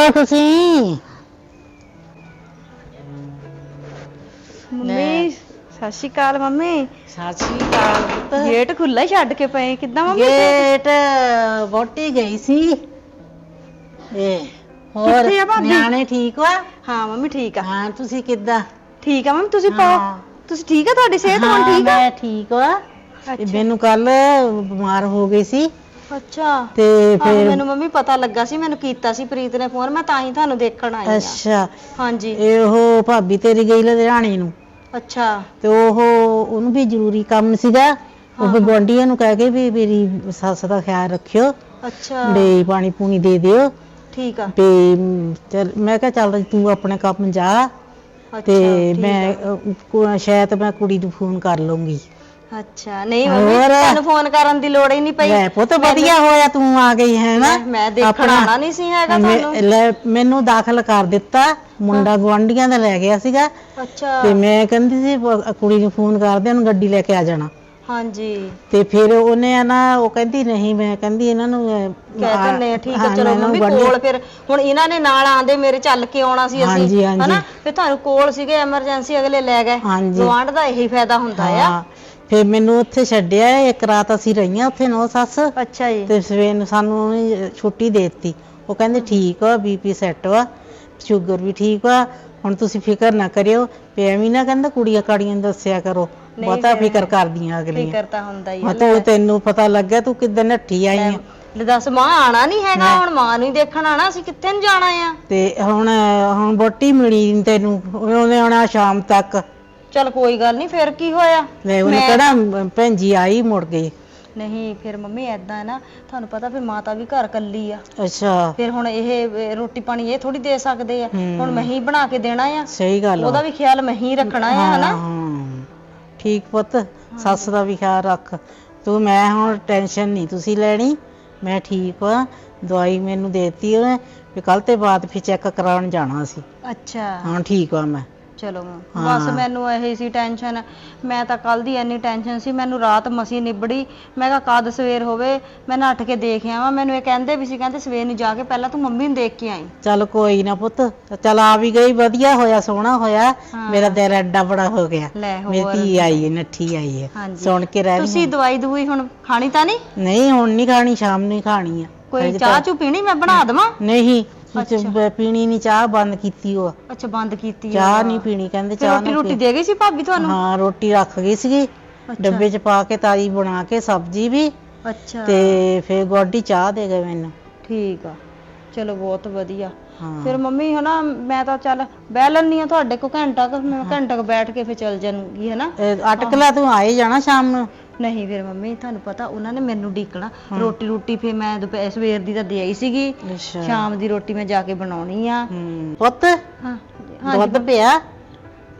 ਹੋ ਤੁਸੀਂ? ਮੰਮੀ ਸਤਿ ਸ਼੍ਰੀ ਅਕਾਲ ਮੰਮੀ। ਸਤਿ ਸ਼੍ਰੀ ਅਕਾਲ ਪੁੱਤ। ਗੇਟ ਖੁੱਲਾ ਛੱਡ ਕੇ ਪਏ। ਕਿੱਦਾਂ ਮੰਮੀ ਗੇਟ ਵੋਟੀ ਗਈ ਸੀ। ਇਹ ਹੋਰ ਕਿੱਥੇ ਆ ਭਾਬੀ? ਨਿਆਣੇ ਠੀਕ ਵਾ? ਹਾਂ ਮੰਮੀ ਠੀਕ ਆ। ਹਾਂ ਤੁਸੀਂ ਕਿੱਦਾਂ? ਠੀਕ ਆ ਮੰਮੀ ਤੁਸੀਂ ਪਾਓ। ਹਾਂ। ਤੁਸੀਂ ਠੀਕ ਆ ਤੁਹਾਡੀ ਸਿਹਤ ਹੁਣ ਠੀਕ ਆ? ਮੈਂ ਠੀਕ ਵਾ। ਇਹ ਮੈਨੂੰ ਕੱਲ ਬਿਮਾਰ ਹੋ ਗਈ ਸੀ। ਅੱਛਾ। ਤੇ ਆਹੋ, ਫਿਰ ਮੈਨੂੰ ਮੰਮੀ ਪਤਾ ਲੱਗਾ ਸੀ ਮੈਨੂੰ ਕੀਤਾ ਸੀ ਪ੍ਰੀਤ ਨੇ ਫੋਨ ਮੈਂ ਤਾਂ ਹੀ ਤੁਹਾਨੂੰ ਦੇਖਣ ਆਈ ਆ। ਅੱਛਾ। ਹਾਂਜੀ। ਇਹ ਉਹ ਭਾਬੀ ਤੇਰੀ ਗਈ ਲੁਧਿਆਣੇ ਨੂੰ। ਅੱਛਾ। ਤੇ ਉਹ ਉਹਨੂੰ ਵੀ ਜ਼ਰੂਰੀ ਕੰਮ ਸੀਗਾ। ਉਹ ਹਾਂ। ਗੁਆਂਢੀਆਂ ਨੂੰ ਕਹਿ ਕੇ ਵੀ ਮੇਰੀ ਸੱਸ ਦਾ ਖਿਆਲ ਰੱਖਿਓ। ਅੱਛਾ। ਤੇ ਪਾਣੀ ਪੂਣੀ ਦੇ ਦਿਓ। ਠੀਕ ਆ। ਤੇ ਮ, ਚੱਲ ਮੈਂ ਕਿਹਾ ਚੱਲ ਤੂੰ ਆਪਣੇ ਕੰਮ ਜਾ। ਅੱਛਾ ਤੇ ਠੀਕ ਮੈਂ ਆ। ਅ, ਕੁ- ਸ਼ਾਇਦ ਮੈਂ ਕੁੜੀ ਨੂੰ ਫੋਨ ਕਰ ਲਵਾਂਗੀ ਅੱਛਾ ਨਹੀਂ ਮੰਮੀ ਹੋਰ? ਤੁਹਾਨੂੰ ਫੋਨ ਕਰਨ ਦੀ ਲੋੜ ਹੀ ਨਹੀਂ ਪਈ। ਲੈ ਪੁੱਤ ਵਧੀਆ ਹੋਇਆ ਤੂੰ ਆ ਗਈ ਹੈ ਨਾ? ਮੈਂ- ਮੈਂ ਦੇਖਣ ਆਪਣਾ- ਆਉਣਾ ਨਹੀਂ ਸੀ ਹੈਗਾ ਤੁਹਾਨੂੰ। ਮੈਨੂੰ ਦਾਖਲ ਕਰ ਦਿੱਤਾ ਮੁੰਡਾ ਗੁਆਂਢੀਆਂ ਦਾ ਲੈ ਗਿਆ ਸੀਗਾ। ਅੱਛਾ। ਤੇ ਮੈਂ ਕਹਿੰਦੀ ਸੀ ਕੁੜੀ ਨੂੰ ਫੋਨ ਕਰਦੇ ਉਹਨੂੰ ਗੱਡੀ ਲੈ ਕੇ ਆ ਜਾਣਾ। ਹਾਂਜੀ। ਤੇ ਫਿਰ ਉਹਨੇ ਆ ਨਾ ਉਹ ਕਹਿੰਦੀ ਨਹੀਂ ਮੈਂ ਕਹਿੰਦੀ ਇਹਨਾਂ ਨੂੰ ਅਹ, ਕਹਿ ਆ- ਦਿੰਨੇ ਆ ਠੀਕ ਹਾਂ, ਚਲੋ ਇਹਨਾਂ ਨੂੰ ਮੰਮੀ ਗੁਆਂਢੀ- ਕੋਲ ਫਿਰ ਹੁਣ ਇਹਨਾਂ ਨੇ ਨਾਲ ਆਂਦੇ ਮੇਰੇ ਚੱਲ ਕੇ ਆਉਣਾ ਸੀ ਹਾਂਜੀ, ਅਸੀਂ ਹਾਂਜੀ। ਹਨਾ? ਫਿਰ ਤੁਹਾਨੂੰ ਕੋਲ ਸੀਗੇ ਐਮਰਜੈਂਸੀ ਅਗਲੇ ਲੈ ਗਏ। ਹਾਂਜੀ। ਗਵਾਂਢ ਦਾ ਇਹੀ ਫਾਇਦਾ ਹੁੰਦਾ ਆ। ਹਾਂ। ਫਿਰ ਮੈਨੂੰ ਉੱਥੇ ਛੱਡਿਆ ਇੱਕ ਰਾਤ ਅਸੀਂ ਰਹੀਆਂ ਉੱਥੇ ਨੌ ਸੱਸ। ਅੱਛਾ ਜੀ। ਤੇ ਸਵੇਰ ਨੂੰ ਸਾਨੂੰ ਉਹਨੇ ਛੁੱਟੀ ਦੇ ਦਿੱਤੀ। ਉਹ ਕਹਿੰਦੇ ਠੀਕ ਵਾ ਬੀਪੀ ਸੈੱਟ ਵਾ ਸ਼ੂਗਰ ਵੀ ਠੀਕ ਵਾ ਹੁਣ ਤੁਸੀਂ ਫਿਕਰ ਨਾ ਕਰਿਓ। ਵੀ ਐਵੇਂ ਨਾ ਕਹਿੰਦਾ ਕੁੜੀਆਂ ਕਾੜੀਆਂ ਨੂੰ ਦੱਸਿਆ ਕਰੋ। ਨਹੀਂ ਬਹੁਤਾ ਫਿਰ ਫਿਕਰ ਕਰਦੀਆਂ ਅਗਲੀਆਂ। ਫਿਕਰ ਤਾਂ ਹੁੰਦਾ ਹੀ ਆ। ਮੈਂ ਤਾਂ ਤੈਨੂੰ ਪਤਾ ਲੱਗਿਆ ਤੂੰ ਕਿੱਦਾਂ ਨੱਠੀ ਆਈ ਆ? ਲੈ ਦੱਸ ਮਾਂ ਆਣਾ ਨਹੀਂ ਹੈਗਾ ਹੁਣ ਮਾਂ ਨੂੰ ਹੀ ਦੇਖਣ ਆਣਾ ਅਸੀਂ ਕਿੱਥੇ ਨੂੰ ਜਾਣਾ ਆ? ਤੇ ਹੁਣ ਹੁਣ ਬੋਟੀ ਮਿਲੀ ਨੀ ਤੈਨੂੰ ਉਹਨੇ ਆਉਣਾ ਸ਼ਾਮ ਤੱਕ। ਚਲ ਕੋਈ ਗੱਲ ਨਹੀਂ ਫਿਰ ਕੀ ਹੋਇਆ? ਲੈ ਉਹਨੇ ਮੈਂ- ਕਿਹੜਾ ਭੈਣ ਜੀ ਆਈ ਮੁੜ ਗਈ ਨਹੀਂ ਫਿਰ ਮੰਮੀ ਐਦਾਂ ਨਾ ਤੁਹਾਨੂੰ ਪਤਾ ਫਿਰ ਮਾਤਾ ਵੀ ਘਰ ਕੱਲੀ ਆ। ਅੱਛਾ। ਫਿਰ ਹੁਣ ਇਹ ਇਹ ਰੋਟੀ ਪਾਣੀ ਇਹ ਥੋੜੀ ਦੇ ਸਕਦੇ ਆ। ਹੁਣ ਮੈਂ ਹੀ ਬਣਾ ਕੇ ਦੇਣਾ ਆ। ਸਹੀ ਗੱਲ ਉਹਦਾ ਵੀ ਖਿਆਲ ਮੈਂ ਹੀ ਰੱਖਣਾ ਆ ਹਨਾ? ਹਾਂ। ਠੀਕ ਪੁੱਤ ਸੱਸ ਦਾ ਵੀ ਖਿਆਲ ਰੱਖ। ਤੂੰ ਮੈਂ ਹੁਣ ਟੈਨਸ਼ਨ ਨਹੀਂ ਤੁਸੀਂ ਲੈਣੀ ਮੈਂ ਠੀਕ ਆ। ਦਵਾਈ ਮੈਨੂੰ ਦੇਤੀ ਉਹਨੇ ਵੀ ਕੱਲ ਤੇ ਬਾਅਦ ਫਿਰ ਚੈੱਕ ਕਰਾਉਣ ਜਾਣਾ ਸੀ। ਅੱਛਾ। ਹਾਂ ਠੀਕ ਆ ਮੈਂ। ਚਲੋ ਹਾਂ। ਬਸ ਮੈਨੂੰ ਇਹੀ ਸੀ ਟੈਨਸ਼ਨ ਮੈਂ ਤਾਂ ਕੱਲ ਦੀ ਇੰਨੀ ਟੈਨਸ਼ਨ ਸੀ ਮੈਨੂੰ ਰਾਤ ਮਸੀ ਨਿਬੜੀ। ਮੈਂ ਕਿਹਾ ਕਦ ਸਵੇਰ ਹੋਵੇ ਮੈਂ ਨੱਠ ਕੇ ਦੇਖ ਆਵਾਂ। ਮੈਨੂੰ ਇਹ ਕਹਿੰਦੇ ਵੀ ਸੀ ਕਹਿੰਦੇ ਸਵੇਰ ਨੂੰ ਜਾ ਕੇ ਪਹਿਲਾਂ ਤੂੰ ਮੰਮੀ ਨੂੰ ਦੇਖ ਕੇ ਆਈ। ਚੱਲ ਕੋਈ ਨਾ ਪੁੱਤ। ਚੱਲ ਆ ਵੀ ਗਈ ਵਧੀਆ ਹੋਇਆ ਸੋਹਣਾ ਹੋਇਆ। ਹਾਂ। ਮੇਰਾ ਦਿਲ ਐਡਾ ਬੜਾ ਹੋ ਗਿਆ। ਲੈ ਮੇਰੀ ਹੋਰ ਧੀ ਆਈ ਹੈ ਨੱਠੀ ਆਈ ਹੈ। ਹਾਂਜੀ। ਸੁਣ ਕੇ ਰਹਿ ਤੁਸੀਂ ਰਹੀ ਦਵਾਈ ਦਵਾਈ ਹੁਣ ਖਾਣੀ ਤਾਂ ਨਹੀਂ? ਨਹੀਂ ਹੁਣ ਨਹੀਂ ਖਾਣੀ ਸ਼ਾਮ ਨੂੰ ਹੀ ਖਾਣੀ ਆ। ਕੋਈ ਹਜੇ ਚਾਹ ਚੂ ਪੀਣੀ ਮੈਂ ਬਣਾ ਦੇਵਾਂ? ਨਹੀਂ। ਅੱਛਾ। ਚ- ਪੀਣੀ ਨਹੀਂ ਚਾਹ ਬੰਦ ਕੀਤੀ ਉਹ। ਅੱਛਾ ਬੰਦ ਕੀਤੀ ਆ। ਚਾਹ ਨਹੀਂ ਪੀਣੀ ਕਹਿੰਦੇ ਫਿਰ ਚਾਹ ਰੋਟੀ ਰੋਟੀ ਦੇ ਗਈ ਸੀ ਭਾਬੀ ਤੁਹਾਨੂੰ? ਹਾਂ ਰੋਟੀ ਰੱਖ ਗਈ ਸੀਗੀ। ਅੱਛਾ। ਡੱਬੇ 'ਚ ਪਾ ਕੇ ਤਾਜੀ ਬਣਾ ਕੇ ਸਬਜ਼ੀ ਵੀ। ਅੱਛਾ। ਤੇ ਫਿਰ ਗੋਡੀ ਚਾਹ ਦੇ ਗਏ ਮੈਨੂੰ। ਠੀਕ ਆ। ਚਲੋ ਬਹੁਤ ਵਧੀਆ। ਹਾਂ। ਫਿਰ ਮੰਮੀ ਹਨਾ ਮੈਂ ਤਾਂ ਚੱਲ ਬਹਿ ਲੈਣੀ ਆ ਤੁਹਾਡੇ ਕੋ ਘੰਟਾ ਕੁ ਮੈਂ ਘੰਟਾ ਕੁ ਬੈਠ ਕੇ ਫਿਰ ਚੱਲ ਜਾਣਗੀ ਹਨਾ। ਇਹ ਅਟਕ ਲੈ ਤੂੰ ਆਏ ਜਾਣਾ ਸ਼ਾਮ ਨੂੰ। ਨਹੀਂ ਫਿਰ ਮੰਮੀ ਤੁਹਾਨੂੰ ਪਤਾ ਉਹਨਾਂ ਨੇ ਮੈਨੂੰ ਢੀਕਣਾ। ਰੋਟੀ ਰੋਟੀ ਫਿਰ ਮੈਂ ਦੁਪਹਿਰ ਸਵੇਰ ਦੀ ਤਾਂ ਦੇ ਆਈ ਸੀਗੀ। ਅੱਛਾ। ਸ਼ਾਮ ਦੀ ਰੋਟੀ ਮੈਂ ਜਾ ਕੇ ਬਣਾਉਣੀ ਆ। ਹੂੰ। ਪੁੱਤ ਹਾਂ ਦੁੱਧ ਪਿਆ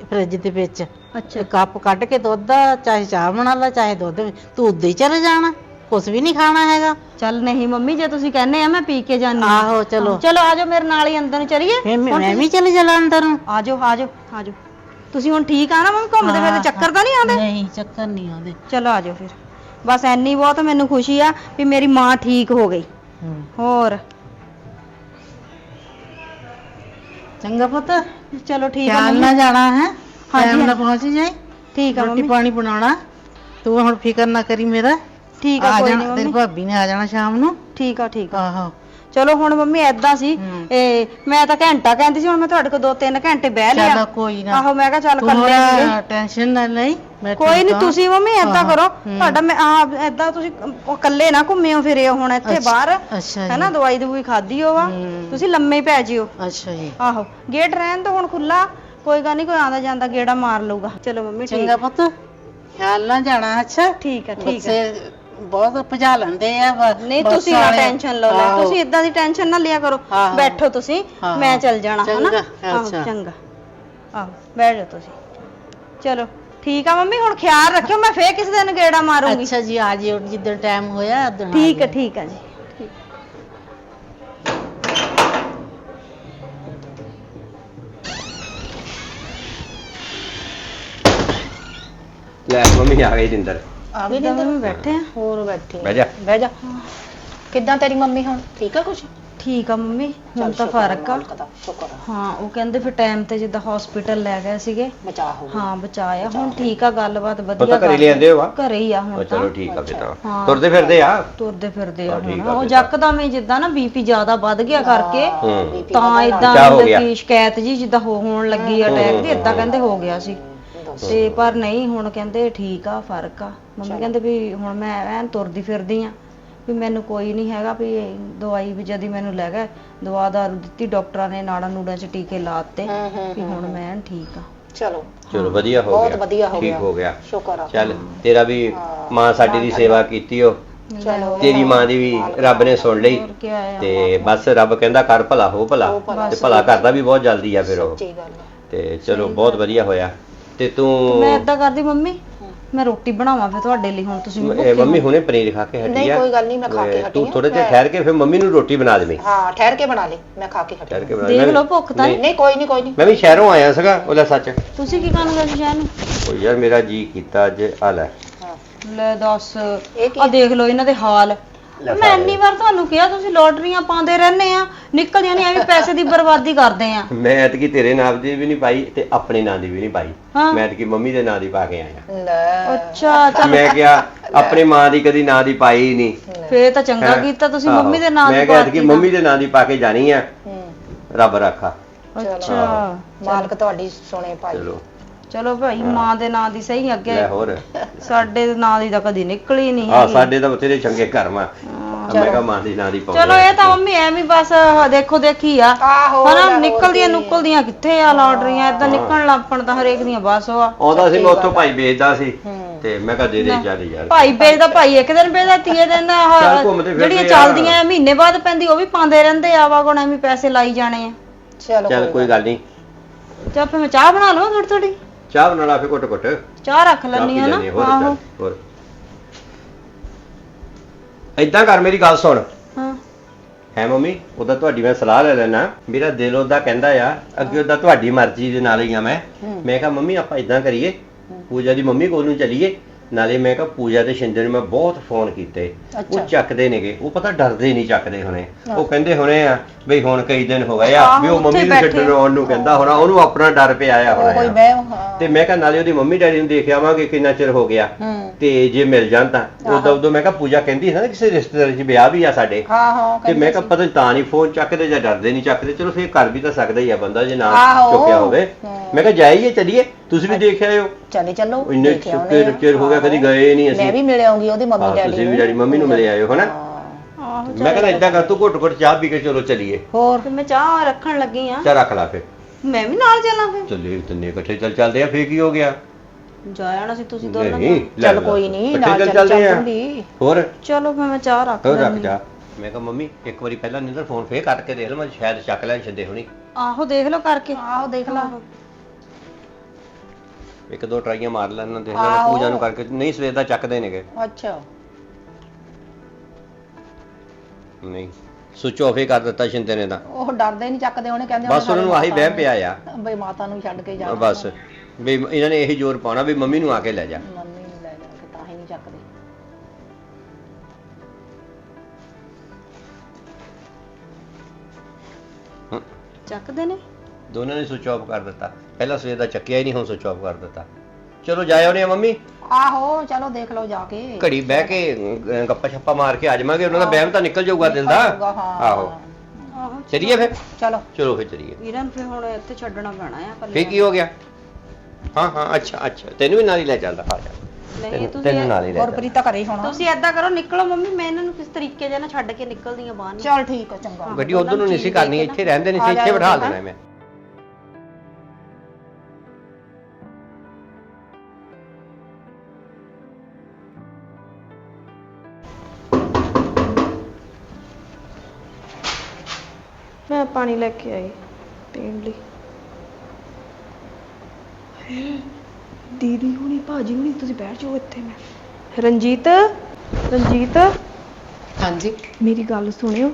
ਫ੍ਰਿਜ ਦੇ ਵਿੱਚ। ਅੱਛਾ। ਕੱਪ ਕੱਢ ਕੇ ਦੁੱਧ ਦਾ ਚਾਹੇ ਚਾਹ ਬਣਾ ਲੈ ਚਾਹੇ ਦੁੱਧ ਤੂੰ ਉੱਦਾਂ ਹੀ ਚਲੇ ਜਾਣਾ। ਕੁਝ ਵੀ ਨਹੀਂ ਖਾਣਾ ਹੈਗਾ। ਚੱਲ ਨਹੀਂ ਮੰਮੀ ਜੇ ਤੁਸੀਂ ਕਹਿੰਦੇ ਆ ਮੈਂ ਪੀ ਕੇ ਜਾਨੀ ਆਂ। ਆਹੋ ਚਲੋ। ਚਲੋ ਆਜੋ ਮੇਰੇ ਨਾਲ ਹੀ ਅੰਦਰ ਨੂੰ ਚਲੀਏ। ਫਿਰ ਮੈਂ ਮੈਂ ਵੀ ਚਲੇ ਜਾਣਾ ਅੰਦਰ। ਨੂੰ ਆਜੋ ਆਜੋ ਆਜੋ ਤੁਸੀਂ ਹੁਣ ਠੀਕ ਆ ਨਾ ਮੰਮੀ ਘੁੰਮਦੇ ਫਿਰਦੇ ਚੱਕਰ ਤਾਂ ਨਹੀਂ ਆਉਂਦੇ? ਨਹੀਂ ਚੱਕਰ ਨਹੀਂ ਆਉਂਦੇ। ਚਲੋ ਆਜੋ ਫਿਰ। ਬਸ ਐਨੀ ਬਹੁਤ ਮੈਨੂੰ ਖੁਸ਼ੀ ਆ ਵੀ ਮੇਰੀ ਮਾਂ ਠੀਕ ਹੋ ਗਈ। ਹੋਰ? ਚੰਗਾ ਪੁੱਤ। ਚਲੋ ਠੀਕ ਆ ਮੰਮੀ। ਨਾਲ ਜਾਣਾ ਹੈ? ਹਾਂਜੀ, ਟਾਈਮ ਨਾਲ। ਪਹੁੰਚ ਜਾਏ ਠੀਕ ਆ ਰੋਟੀ ਮੰਮੀ। ਪਾਣੀ ਬਣਾਉਣਾ। ਤੂੰ ਹੁਣ ਫਿਕਰ ਨਾ ਕਰੀ ਮੇਰਾ। ਠੀਕ ਆ ਕੋਈ ਜਾਣਾ ਨਹੀਂ ਤੇਰੀ ਮੰਮੀ। ਭਾਬੀ ਨੇ ਆ ਜਾਣਾ ਸ਼ਾਮ ਨੂੰ। ਠੀਕ ਆ ਠੀਕ ਆ। ਆਹੋ। ਚਲੋ ਹੁਣ ਮੰਮੀ ਐਦਾਂ ਸੀ ਹੂੰ। ਇਹ ਮੈਂ ਤਾਂ ਘੰਟਾ ਕਹਿੰਦੀ ਸੀ ਹੁਣ ਮੈਂ ਤੁਹਾਡੇ ਕੋਲ ਦੋ ਤਿੰਨ ਘੰਟੇ ਬਹਿ ਚੱਲ ਲਿਆ ਕੋਈ ਨਾ। ਆਹੋ ਮੈਂ ਕਿਹਾ ਚੱਲ ਸੀਗੇ। ਹੁਣ ਟੈਨਸ਼ਨ ਨਾ ਲਈ ਮੈਂ ਕੋਈ ਠੀਕ ਨਹੀਂ। ਤੁਸੀਂ ਮੰਮੀ ਐਦਾਂ ਆਹੋ, ਕਰੋ। ਤੁਹਾਡਾ ਮੈਂ ਆ ਐਦਾਂ ਤੁਸੀਂ ਉਹ ਇਕੱਲੇ ਨਾ ਘੁੰਮਿਓ ਫਿਰਿਓ ਹੁਣ ਇੱਥੇ ਅੱਛਾ, ਬਾਹਰ। ਅੱਛਾ ਜੀ। ਹੈਨਾ ਦਵਾਈ ਦਵਾਈ ਖਾਦੀ ਹੋਵਾ ਹੂੰ। ਤੁਸੀਂ ਲੰਮੇ ਹੀ ਪੈ ਜਿਓ। ਅੱਛਾ ਜੀ। ਆਹੋ ਗੇਟ ਰਹਿਣ ਤੋਂ ਹੁਣ ਖੁੱਲਾ ਕੋਈ ਗੱਲ ਨਹੀਂ ਕੋਈ ਆਂਦਾ ਜਾਂਦਾ ਗੇੜਾ ਮਾਰ ਲਊਗਾ। ਚਲੋ ਮੰਮੀ ਠੀਕ। ਚੰਗਾ ਪੁੱਤ ਖਿਆਲ ਜਾਣਾ ਅੱਛਾ? ਠੀਕ ਆ ਠੀਕ ਆ। ਬੱਚੇ ਬਹੁਤ ਭਜਾ ਲੈਂਦੇ ਆ ਬ- ਨਹੀਂ ਬੱਸ ਤੁਸੀਂ ਨਾ ਵਾਲੇ। ਟੈਨਸ਼ਨ ਲਓ ਲੈ ਆਹੋ। ਤੁਸੀਂ ਇਦਾਂ ਦੀ ਟੈਨਸ਼ਨ ਨਾ ਲਿਆ ਕਰੋ ਆਹੋ। ਬੈਠੋ ਤੁਸੀਂ। ਮੈਂ ਚੱਲ ਜਾਣਾ ਹਨਾ ਚੰਗਾ, ਆਹੋ, ਅੱਛਾ। ਚੰਗਾ ਆਹੋ ਬੈਠ ਜਾਓ ਤੁਸੀਂ ਚਲੋ ਠੀਕ ਆ ਮੰਮੀ ਹੁਣ ਖਿਆਲ ਰੱਖਿਓ ਮੈਂ ਫੇਰ ਕਿਸੇ ਦਿਨ ਗੇੜਾ ਮਾਰੂੰਗੀ ਅੱਛਾ ਜੀ ਆ ਜਿਓ ਜਿੱਦਣ ਟਾਈਮ ਹੋਇਆ ਉਦੋਂ ਆ ਠੀਕ ਹੈ ਜਿਓ। ਠੀਕ ਹੈ ਜੀ ਲੈ ਮੰਮੀ ਆ ਗਈ ਜਿੰਦਰ ਆ ਗਏ ਮੰਮੀ ਬੈਠੇ ਆ। ਹੋਰ ਬੈਠੇ ਬਹਿ ਜਾ। ਬਹਿ ਜਾ। ਕਿੱਦਾਂ ਤੇਰੀ ਮੰਮੀ ਹੁਣ? ਠੀਕ ਆ ਕੁਛ? ਠੀਕ ਆ ਮੰਮੀ ਹੁਣ ਚੱਲ ਤਾਂ ਸ਼ੁਕਰ ਆ ਫ਼ਰਕ ਆ। ਮਾਲਕ ਦਾ, ਸ਼ੁਕਰ ਆ। ਹਾਂ ਉਹ ਕਹਿੰਦੇ ਫਿਰ ਟਾਈਮ ਤੇ ਜਿੱਦਾਂ ਹਸਪੀਟਲ ਲੈ ਗਏ ਸੀਗੇ। ਬਚਾ ਹੋ ਗਿਆ। ਹਾਂ ਬਚਾਇਆ ਹੁਣ ਠੀਕ ਆ ਗੱਲਬਾਤ ਪਤਾ ਵਧੀਆ ਘਰੇ ਕਰ- ਲਿਆਂਦੇ ਹੋ ਆ। ਘਰੇ ਹੀ ਆ ਹੁਣ ਤਾਂ ਚਲੋ ਠੀਕ ਆ ਫਿਰ ਤਾਂ। ਹਾਂ। ਤੁਰਦੇ ਫਿਰਦੇ ਆ? ਤੁਰਦੇ ਫਿਰਦੇ ਆ ਹਾਂ, ਠੀਕ ਹੁਣ। ਆ ਉਹ ਫਿਰ ਤਾਂ। ਜੱਕਦਮ ਹੀ ਜਿੱਦਾਂ ਨਾ ਬੀਪੀ ਜ਼ਿਆਦਾ ਵੱਧ ਗਿਆ ਕਰਕੇ ਹੂੰ। ਤਾਂ ਇਦਾਂ ਕਿਆ ਹੋ ਮਤਲਬ ਗਿਆ? ਕਿ ਸ਼ਿਕਾਇਤ ਜੀ ਜਿੱਦਾਂ ਹੋ ਹੋਣ ਲੱਗੀ ਅਟੈਕ ਦੀ ਇਦਾਂ ਕਹਿੰਦੇ ਹੋ ਗਿਆ ਸੀ। ਤੇ ਪਰ ਨਹੀਂ ਹੁਣ ਕਹਿੰਦੇ ਠੀਕ ਆ ਫ਼ਰਕ ਆ। ਮੰਮੀ ਕਹਿੰਦੇ ਵੀ ਹੁਣ ਮੈਂ ਐਨ ਤੁਰਦੀ ਫਿਰਦੀ ਆ ਵੀ ਮੈਨੂੰ ਕੋਈ ਨਹੀਂ ਹੈਗਾ ਵੀ ਇਹ ਦਵਾਈ ਵੀ ਜਦੀ ਮੈਨੂੰ ਲੈ ਗਏ। ਦਵਾ ਦਾਰੂ ਦਿੱਤੀ ਡਾਕਟਰਾਂ ਨੇ ਨਾੜਾਂ ਨੂੜਾਂ 'ਚ ਟੀਕੇ ਲਾਤੇ ਵੀ ਹੁਣ ਮੈਂ ਐਨ ਠੀਕ ਆ। ਚਲੋ। ਚਲੋ ਵਧੀਆ ਹੋ ਗਿਆ। ਬਹੁਤ ਵਧੀਆ ਹੋ ਠੀਕ ਗਿਆ। ਹੋ ਗਿਆ। ਸ਼ੁਕਰ ਆ। ਚੱਲ ਤੇਰਾ ਵੀ ਮਾਂ ਸਾਡੀ ਦੀ ਸੇਵਾ ਕੀਤੀ ਓ। ਚਲੋ। ਤੇਰੀ ਮਾਂ ਦੀ ਵੀ ਰੱਬ ਨੇ ਸੁਣ ਲਈ। ਹੋਰ ਕੀ ਆ ਤੇ ਬਸ ਰੱਬ ਕਹਿੰਦਾ ਕਰ ਭਲਾ ਹੋ ਭਲਾ। ਤੇ ਭਲਾ ਕਰਦਾ ਵੀ ਬਹੁਤ ਜਲਦੀ ਆ ਫਿਰ ਉਹ। ਸੱਚੀ ਗੱਲ ਆ। ਤੇ ਚਲੋ ਬਹੁਤ ਵਧੀਆ ਹੋਇਆ। ਤੇ ਤੂੰ ਮੈਂ ਇਦਾਂ ਕਰਦੀ ਮੰਮੀ ਮੈਂ ਰੋਟੀ ਬਣਾਵਾਂ ਫਿਰ ਤੁਹਾਡੇ ਲਈ ਹੁਣ ਤੁਸੀਂ ਵੀ ਇਹ ਮੰਮੀ ਹੁਣੇ ਪਨੀਰ ਖਾ ਕੇ ਹਟੀ ਨਹੀਂ, ਆ। ਕੋਈ ਗੱਲ ਨਹੀਂ, ਮੈਂ ਖਾ ਕੇ ਹਟੀ ਤੂੰ ਆ। ਥੋੜੇ ਜਿਹਾ ਠਹਿਰ ਕੇ ਫਿਰ ਮੰਮੀ ਨੂੰ ਰੋਟੀ ਬਣਾ ਦੇਵੀਂ। ਹਾਂ ਠਹਿਰ ਕੇ ਬਣਾ ਲਈ ਮੈਂ ਖਾ ਕੇ ਹਟੀ ਠਹਿਰ ਕੇ ਬਣਾ ਦੇਖ ਮੈਂ- ਲਓ ਭੁੱਖ ਤਾਂ। ਨਹੀਂ। ਨਹੀਂ ਕੋਈ ਨਹੀਂ ਕੋਈ ਨਹੀਂ। ਮੈਂ ਵੀ ਸ਼ਹਿਰੋਂ ਆਇਆ ਸੀਗਾ ਉਹਦਾ ਸੱਚ। ਤੁਸੀਂ ਕੀ ਕਰਨ ਸੀ ਸ਼ਹਿਰ ਨੂੰ? ਉਹ ਯਾਰ ਮੇਰਾ ਜੀ ਕੀਤਾ ਅੱਜ ਆ ਲੈ। ਹਾਂ ਲੈ ਦੱਸ ਇਹ ਕੀ ਆ? ਦੇਖ ਲਓ ਇਹਨਾਂ ਦੇ ਹਾਲ। ਲੈ ਮੈਂ ਇੰਨੀ ਵਾਰ ਤੁਹਾਨੂੰ ਕਿਹਾ ਤੁਸੀਂ ਲੋਟਰੀਆਂ ਪਾਉਂਦੇ ਰਹਿੰਦੇ ਆ ਨਿਕਲਦੀਆਂ ਨਹੀਂ ਐਵੇਂ ਪੈਸੇ ਦੀ ਬਰਬਾਦੀ ਕਰਦੇ ਆ। ਮੈਂ ਐਤਕੀ ਤੇਰੇ ਨਾਮ ਦੀ ਵੀ ਨਹੀਂ ਪਾਈ ਤੇ ਆਪਣੇ ਨਾਂ ਦੀ ਵੀ ਨਹੀਂ ਪਾਈ। ਹਾਂ। ਮੈਂ ਐਤਕੀ ਮੰਮੀ ਦੇ ਨਾਂ ਦੀ ਪਾ ਕੇ ਆਇਆ ਲੈ। ਅੱਛਾ ਚੱਲ। ਮੈਂ ਕਿਹਾ ਆਪਣੀ ਮਾਂ ਦੀ ਕਦੀ ਨਾਂ ਦੀ ਪਾਈ ਹੀ ਨਹੀਂ। ਫੇਰ ਤਾਂ ਚੰਗਾ ਹੈਂ? ਕੀਤਾ ਤੁਸੀਂ ਆਹੋ। ਮੰਮੀ ਦੇ ਨਾਂ ਮੈਂ ਦੀ ਕਿਹਾ ਪਾਤੀ ਮੰਮੀ ਦੇ ਨਾਂ ਦੀ ਪਾ ਕੇ ਜਾਣੀ ਆ। ਹੂੰ। ਰੱਬ ਰੱਖਾ। ਅੱਛਾ। ਮਾਲਕ ਤੁਹਾਡੀ ਸੁਣੇ ਭਾਈ। ਚਲੋ। ਚਲੋ ਭਾਈ ਮਾਂ ਦੇ ਨਾਂ ਦੀ ਸਹੀ ਅੱਗੇ। ਲੈ ਹੋਰ। ਸਾਡੇ ਨਾਂ ਦੀ ਤਾਂ ਕਦੀ ਨਿਕਲੀ ਨਹੀਂ ਆ ਸਾਡੇ ਤਾਂ ਬਥੇਰੇ ਚੰਗੇ ਕਰਮ ਆ ਮੈਂ ਕਿਹਾ ਮਾਂ ਦੀ ਨਾਂ ਦੀ ਪਾਉਂਦਾ ਚਲੋ ਇਹ ਤਾਂ ਮੰਮੀ ਐਵੇਂ ਬਸ ਦੇਖੋ ਦੇਖੀ ਆ। ਆਹੋ ਹਨਾ ਨਿਕਲਦੀਆਂ ਨੁਕਲਦੀਆਂ ਕਿੱਥੇ ਆ ਲੋਟਰੀਆਂ? ਇਦਾਂ ਨਿਕਲਣ ਲੱਪਣ ਤਾਂ ਹਰੇਕ ਦੀਆਂ ਬਸ ਉਹ ਆ। ਆਉਂਦਾ ਸੀ ਮੈਂ ਉੱਥੋਂ ਭਾਈ ਵੇਚਦਾ ਸੀ। ਤੇ ਮੈਂ ਕਿਹਾ ਦੇ ਦੇ ਚੱਲ ਯਾਰ ਭਾਈ ਵੇਚਦਾ ਭਾਈ ਇੱਕ ਦਿਨ ਵੇਚਦਾ ਤੀਏ ਦਿਨ ਜਿਹੜੀਆਂ। ਚੱਲਦੀਆਂ ਮਹੀਨੇ ਬਾਅਦ ਪੈਂਦੀ ਉਹ ਵੀ ਪਾਉਂਦੇ ਰਹਿੰਦੇ ਆ ਵਾ ਕੋਣ ਐਵੇਂ ਪੈਸੇ ਲਾਈ ਜਾਣੇ ਆ। ਚਲੋ ਚੱਲ ਕੋਈ ਗੱਲ ਨਹੀਂ ਫਿਰ ਮੈਂ ਚਾਹ ਬਣਾ ਲਵਾਂ ਥੋੜੀ ਥੋੜੀ ਚਾਹ ਬਣਾ ਲਾ ਫੇ ਘੁੱਟ ਘੁੱਟ। ਚਾਹ ਰੱਖ ਲੈਣੀ ਆ ਨਾ। ਹੋਰ ਆਹੋ। ਚੱਲ, ਹੋਰ। ਏਦਾਂ ਕਰ ਮੇਰੀ ਗੱਲ ਸੁਣ। ਹਾਂ। ਹੈ ਮੰਮੀ ਉਹਦਾ ਤੁਹਾਡੀ ਮੈਂ ਸਲਾਹ ਲੈ ਲੈਣਾ ਮੇਰਾ ਦਿਲ ਉਹਦਾ ਕਹਿੰਦਾ ਆ ਅੱਗੇ ਉਹਦਾ ਤੁਹਾਡੀ ਮਰਜ਼ੀ ਦੇ ਨਾਲ ਹੀ ਆ ਮੈਂ। ਮੈਂ ਕਿਹਾ ਮੰਮੀ ਆਪਾਂ ਇਦਾਂ ਕਰੀਏ। ਪੂਜਾ ਦੀ ਮੰਮੀ ਕੋਲ ਨੂੰ ਚੱਲੀਏ। ਨਾਲੇ ਮੈਂ ਕਿਹਾ ਪੂਜਾ ਤੇ ਸ਼ਿੰਦੇ ਨੂੰ ਮੈਂ ਬਹੁਤ ਫੋਨ ਕੀਤੇ। ਉਹ ਚੱਕਦੇ ਨੇਗੇ। ਉਹ ਪਤਾ ਡਰਦੇ ਨਹੀਂ ਚੱਕਦੇ ਹੁਣੇ। ਉਹ ਕਹਿੰਦੇ ਹੁਣੇ ਆ ਬਈ ਹੁਣ ਕਈ ਦਿਨ ਹੋ ਗਏ ਆ ਵੀ ਉਹ ਮੰਮੀ ਨੂੰ ਛੱਡਣ ਆਉਣ ਨੂੰ ਕਹਿੰਦਾ ਹੋਣਾ ਉਹਨੂੰ ਆਪਣਾ ਡਰ ਪਿਆ ਆ ਹੁਣ ਹਾਂ। ਤੇ ਮੈਂ ਕਿਹਾ ਨਾਲੇ ਉਹਦੀ ਮੰਮੀ ਡੈਡੀ ਨੂੰ ਦੇਖ ਆਵਾਂਗੇ ਕਿੰਨਾ ਚਿਰ ਹੋ ਗਿਆ। ਹੂੰ। ਤੇ ਜੇ ਮਿਲ ਜਾਣ ਤਾਂ। ਉਦੋਂ ਉਦੋਂ ਮੈਂ ਕਿਹਾ ਪੂਜਾ ਕਹਿੰਦੀ ਸੀ ਨਾ ਕਿਸੇ ਰਿਸ਼ਤੇਦਾਰ 'ਚ ਵਿਆਹ ਵੀ ਆ ਸਾਡੇ। ਹਾਂ ਹਾਂ ਤੇ ਮੈਂ ਕਿਹਾ ਪਤਾ ਤਾਂ ਨਹੀਂ ਫੋਨ ਚੱਕਦੇ ਜਾਂ ਡਰਦੇ ਨਹੀਂ ਚੱਕਦੇ। ਚਲੋ ਫੇਰ ਕਰ ਵੀ ਤਾਂ ਸਕਦਾ ਹੀ ਆ ਬੰਦਾ ਜੇ ਨਾ। ਚੁੱਕਿਆ ਹੋਵੇ। ਮੈਂ ਕਿਹਾ ਜਾਈਏ ਚੱਲੀਏ। ਤੁਸੀਂ ਵੀ ਦੇਖ ਆਇਓ ਚਲੇ ਚੱਲੋ ਇੰਨੇ ਦੇਖ ਆਉਂਦੇ ਚੁੱਕੇ ਆ। ਚਿਰ ਹੋ ਗਿਆ ਕਦੀ ਗਏ ਨਹੀਂ ਮੈਂ ਅਸੀਂ ਵੀ ਮਿਲ ਆਉਂਗੀ ਉਹਦੀ ਮੰਮੀ ਹਾਂ, ਡੈਡੀ ਤੁਸੀਂ ਵੀ ਡੈਡੀ ਮੰਮੀ ਨੂੰ ਮਿਲੇ ਆਇਓ ਹਨਾ? ਆਹੋ ਮੈਂ ਕਹਿੰਦਾ ਇਦਾਂ ਕਰ ਤੂੰ ਘੁੱਟ ਘੁੱਟ ਚਾਹ ਪੀ ਕੇ ਚਲੋ ਚੱਲੀਏ। ਹੋਰ ਤੇ ਮੈਂ ਚਾਹ ਰੱਖਣ ਲੱਗੀ ਆ। ਚਾਹ ਰੱਖ ਲਾ ਫੇ ਮੈਂ ਵੀ ਨਾਲ ਚੱਲਾਂ ਫਿਰ। ਚੱਲੇ ਤਿੰਨੇ ਇਕੱਠੇ ਚੱਲ ਚੱਲਦੇ ਆ ਫੇਰ ਕੀ ਹੋ ਗਿਆ? ਜਾ ਆਣਾ ਸੀ ਤੁਸੀਂ ਦੋਨੋਂ ਨਹੀਂ ਲੈ ਚੱਲ ਲਾ। ਕੋਈ ਨਹੀਂ ਇਕੱਠੇ ਨਾਲ ਚੱਲ ਚੱਲ ਚੱਲਦੇ ਆ। ਚੱਲੂਗੀ। ਹੋਰ? ਚਲੋ ਫਿਰ ਮੈਂ ਚਾਹ ਰੱਖ ਹੋਰ ਰੱਖ ਲੈਂਦੀ ਜਾ ਮੈਂ ਕਿਹਾ ਮੰਮੀ ਇੱਕ ਵਾਰੀ ਪਹਿਲਾਂ ਨਿੰਦਰ ਫੋਨ ਫੇਰ ਕੱਟ ਕੇ ਦੇਖ ਲਵਾਂ ਸ਼ਾਇਦ ਚੱਕ ਲੈਣ ਛੱਡੇ ਹੁਣੀ। ਆਹੋ ਦੇਖ ਲਓ ਕਰਕੇ। ਆਹੋ ਦੇਖ ਲਾ। ਇੱਕ ਦੋ ਟਰਾਈਆਂ ਮਾਰ ਲੈਣਾ ਦੇਖ ਲੈਣਾ ਪੂਜਾ ਨੂੰ ਕਰਕੇ। ਨਹੀਂ ਸਵੇਰ ਦਾ ਚੱਕਦੇ ਨੇਗੇ। ਅੱਛਾ। ਨਹੀਂ। ਸੁਚ ਆਫ ਹੀ ਕਰ ਦਿੱਤਾ ਸ਼ਿੰਦੇ ਨੇ ਤਾਂ। ਉਹ ਡਰਦੇ ਨਹੀਂ ਚੱਕਦੇ ਉਹਨੇ ਕਹਿੰਦੇ ਬਸ ਉਹਨਾਂ ਨੂੰ ਆਹੀ ਵਹਿਮ ਪਿਆ ਆ। ਬਈ ਮਾਤਾ ਨੂੰ ਛੱਡ ਕੇ ਜਾ ਬਸ। ਵੀ ਇਹਨਾਂ ਨੇ ਇਹੀ ਜ਼ੋਰ ਪਾਉਣਾ ਵੀ ਮੰਮੀ ਨੂੰ ਆ ਕੇ ਲੈ ਜਾ। ਮੰਮੀ ਨੂੰ ਲੈ ਜਾ ਕੇ ਤਾਂ ਹੀ ਨਹੀਂ ਚੱਕਦੇ। ਚੱਕਦੇ ਨੇ? ਦੋਨਾਂ ਨੇ ਸੁਚ ਆਫ ਕਰ ਦਿੱਤਾ। ਪਹਿਲਾਂ ਸਵੇਰ ਦਾ ਚੱਕਿਆ ਹੀ ਨਹੀਂ ਹੁਣ ਸੁਚ ਆਫ ਕਰ ਦਿੱਤਾ। ਚਲੋ ਜਾਏ ਉਹਨੇ ਮੰਮੀ? ਆਹੋ ਚਲੋ ਦੇਖ ਲਓ ਜਾ ਕੇ। ਘੜੀ ਬਹਿ ਕੇ ਅਹ, ਗੱਪਾ ਛੱਪਾ ਮਾਰ ਕੇ ਆ ਜਾਵਾਂਗੇ ਉਹਨਾਂ ਦਾ ਵਹਿਮ ਤਾਂ ਨਿਕਲ ਜਾਊਗਾ ਦਿਲ ਦਾ। ਆਹੋ। ਆਹੋ ਚਲੀਏ ਫਿਰ? ਚਲੋ। ਚਲੋ ਫਿਰ ਚਲੀਏ। ਵੀਰਾਂ ਨੂੰ ਫਿਰ ਹੁਣ ਇੱਥੇ ਛੱਡਣਾ ਪੈਣਾ ਆ ਫੇਰ ਕੱਲੇ ਕੀ ਹੋ ਗਿਆ? ਹਾਂ ਹਾਂ ਅੱਛਾ ਅੱਛਾ। ਤੈਨੂੰ ਵੀ ਨਾਲ ਹੀ ਲੈ ਚੱਲਦਾ ਆ ਜਾ। ਨਹੀਂ ਤੈਨੂੰ- ਤੁਸੀਂ ਤੈਨੂੰ ਨਾਲ ਹੀ ਲੈ ਹੋਰ ਚੱਲਦਾ ਪ੍ਰੀਤਾ ਘਰੇ ਹੀ ਹੋਣਾ। ਤੁਸੀਂ ਏਦਾਂ ਕਰੋ ਨਿਕਲੋ ਮੰਮੀ ਮੈਂ ਇਹਨਾਂ ਨੂੰ ਕਿਸ ਤਰੀਕੇ ਜੇ ਨਾ ਛੱਡ ਕੇ ਨਿਕਲਦੀਆਂ ਬਾਹਰ। ਨੂੰ ਚਲ ਠੀਕ ਆ ਚੰਗਾ। ਗੱਡੀ ਉਧਰ ਨੂੰ ਨਹੀਂ ਸੀ ਕਰਨੀ ਇੱਥੇ ਰਹਿੰਦੇ ਨਹੀਂ ਸੀ ਇੱਥੇ ਜਾਇਓ ਬਿਠਾ ਫਿਰ, ਦੇਣਾ ਮੈਂ। ਪਾਣੀ ਲੈ ਕੇ ਆਈ ਪੀਣ ਲਈ। ਦੀਦੀ ਹੁਣੀ ਭਾਜੀ ਹੁਣੀ ਤੁਸੀਂ ਬੈਠ ਜਾਓ ਇੱਥੇ ਮੈਂ। ਰਣਜੀਤ ਰਣਜੀਤ। ਹਾਂਜੀ। ਮੇਰੀ ਗੱਲ ਸੁਣਿਓ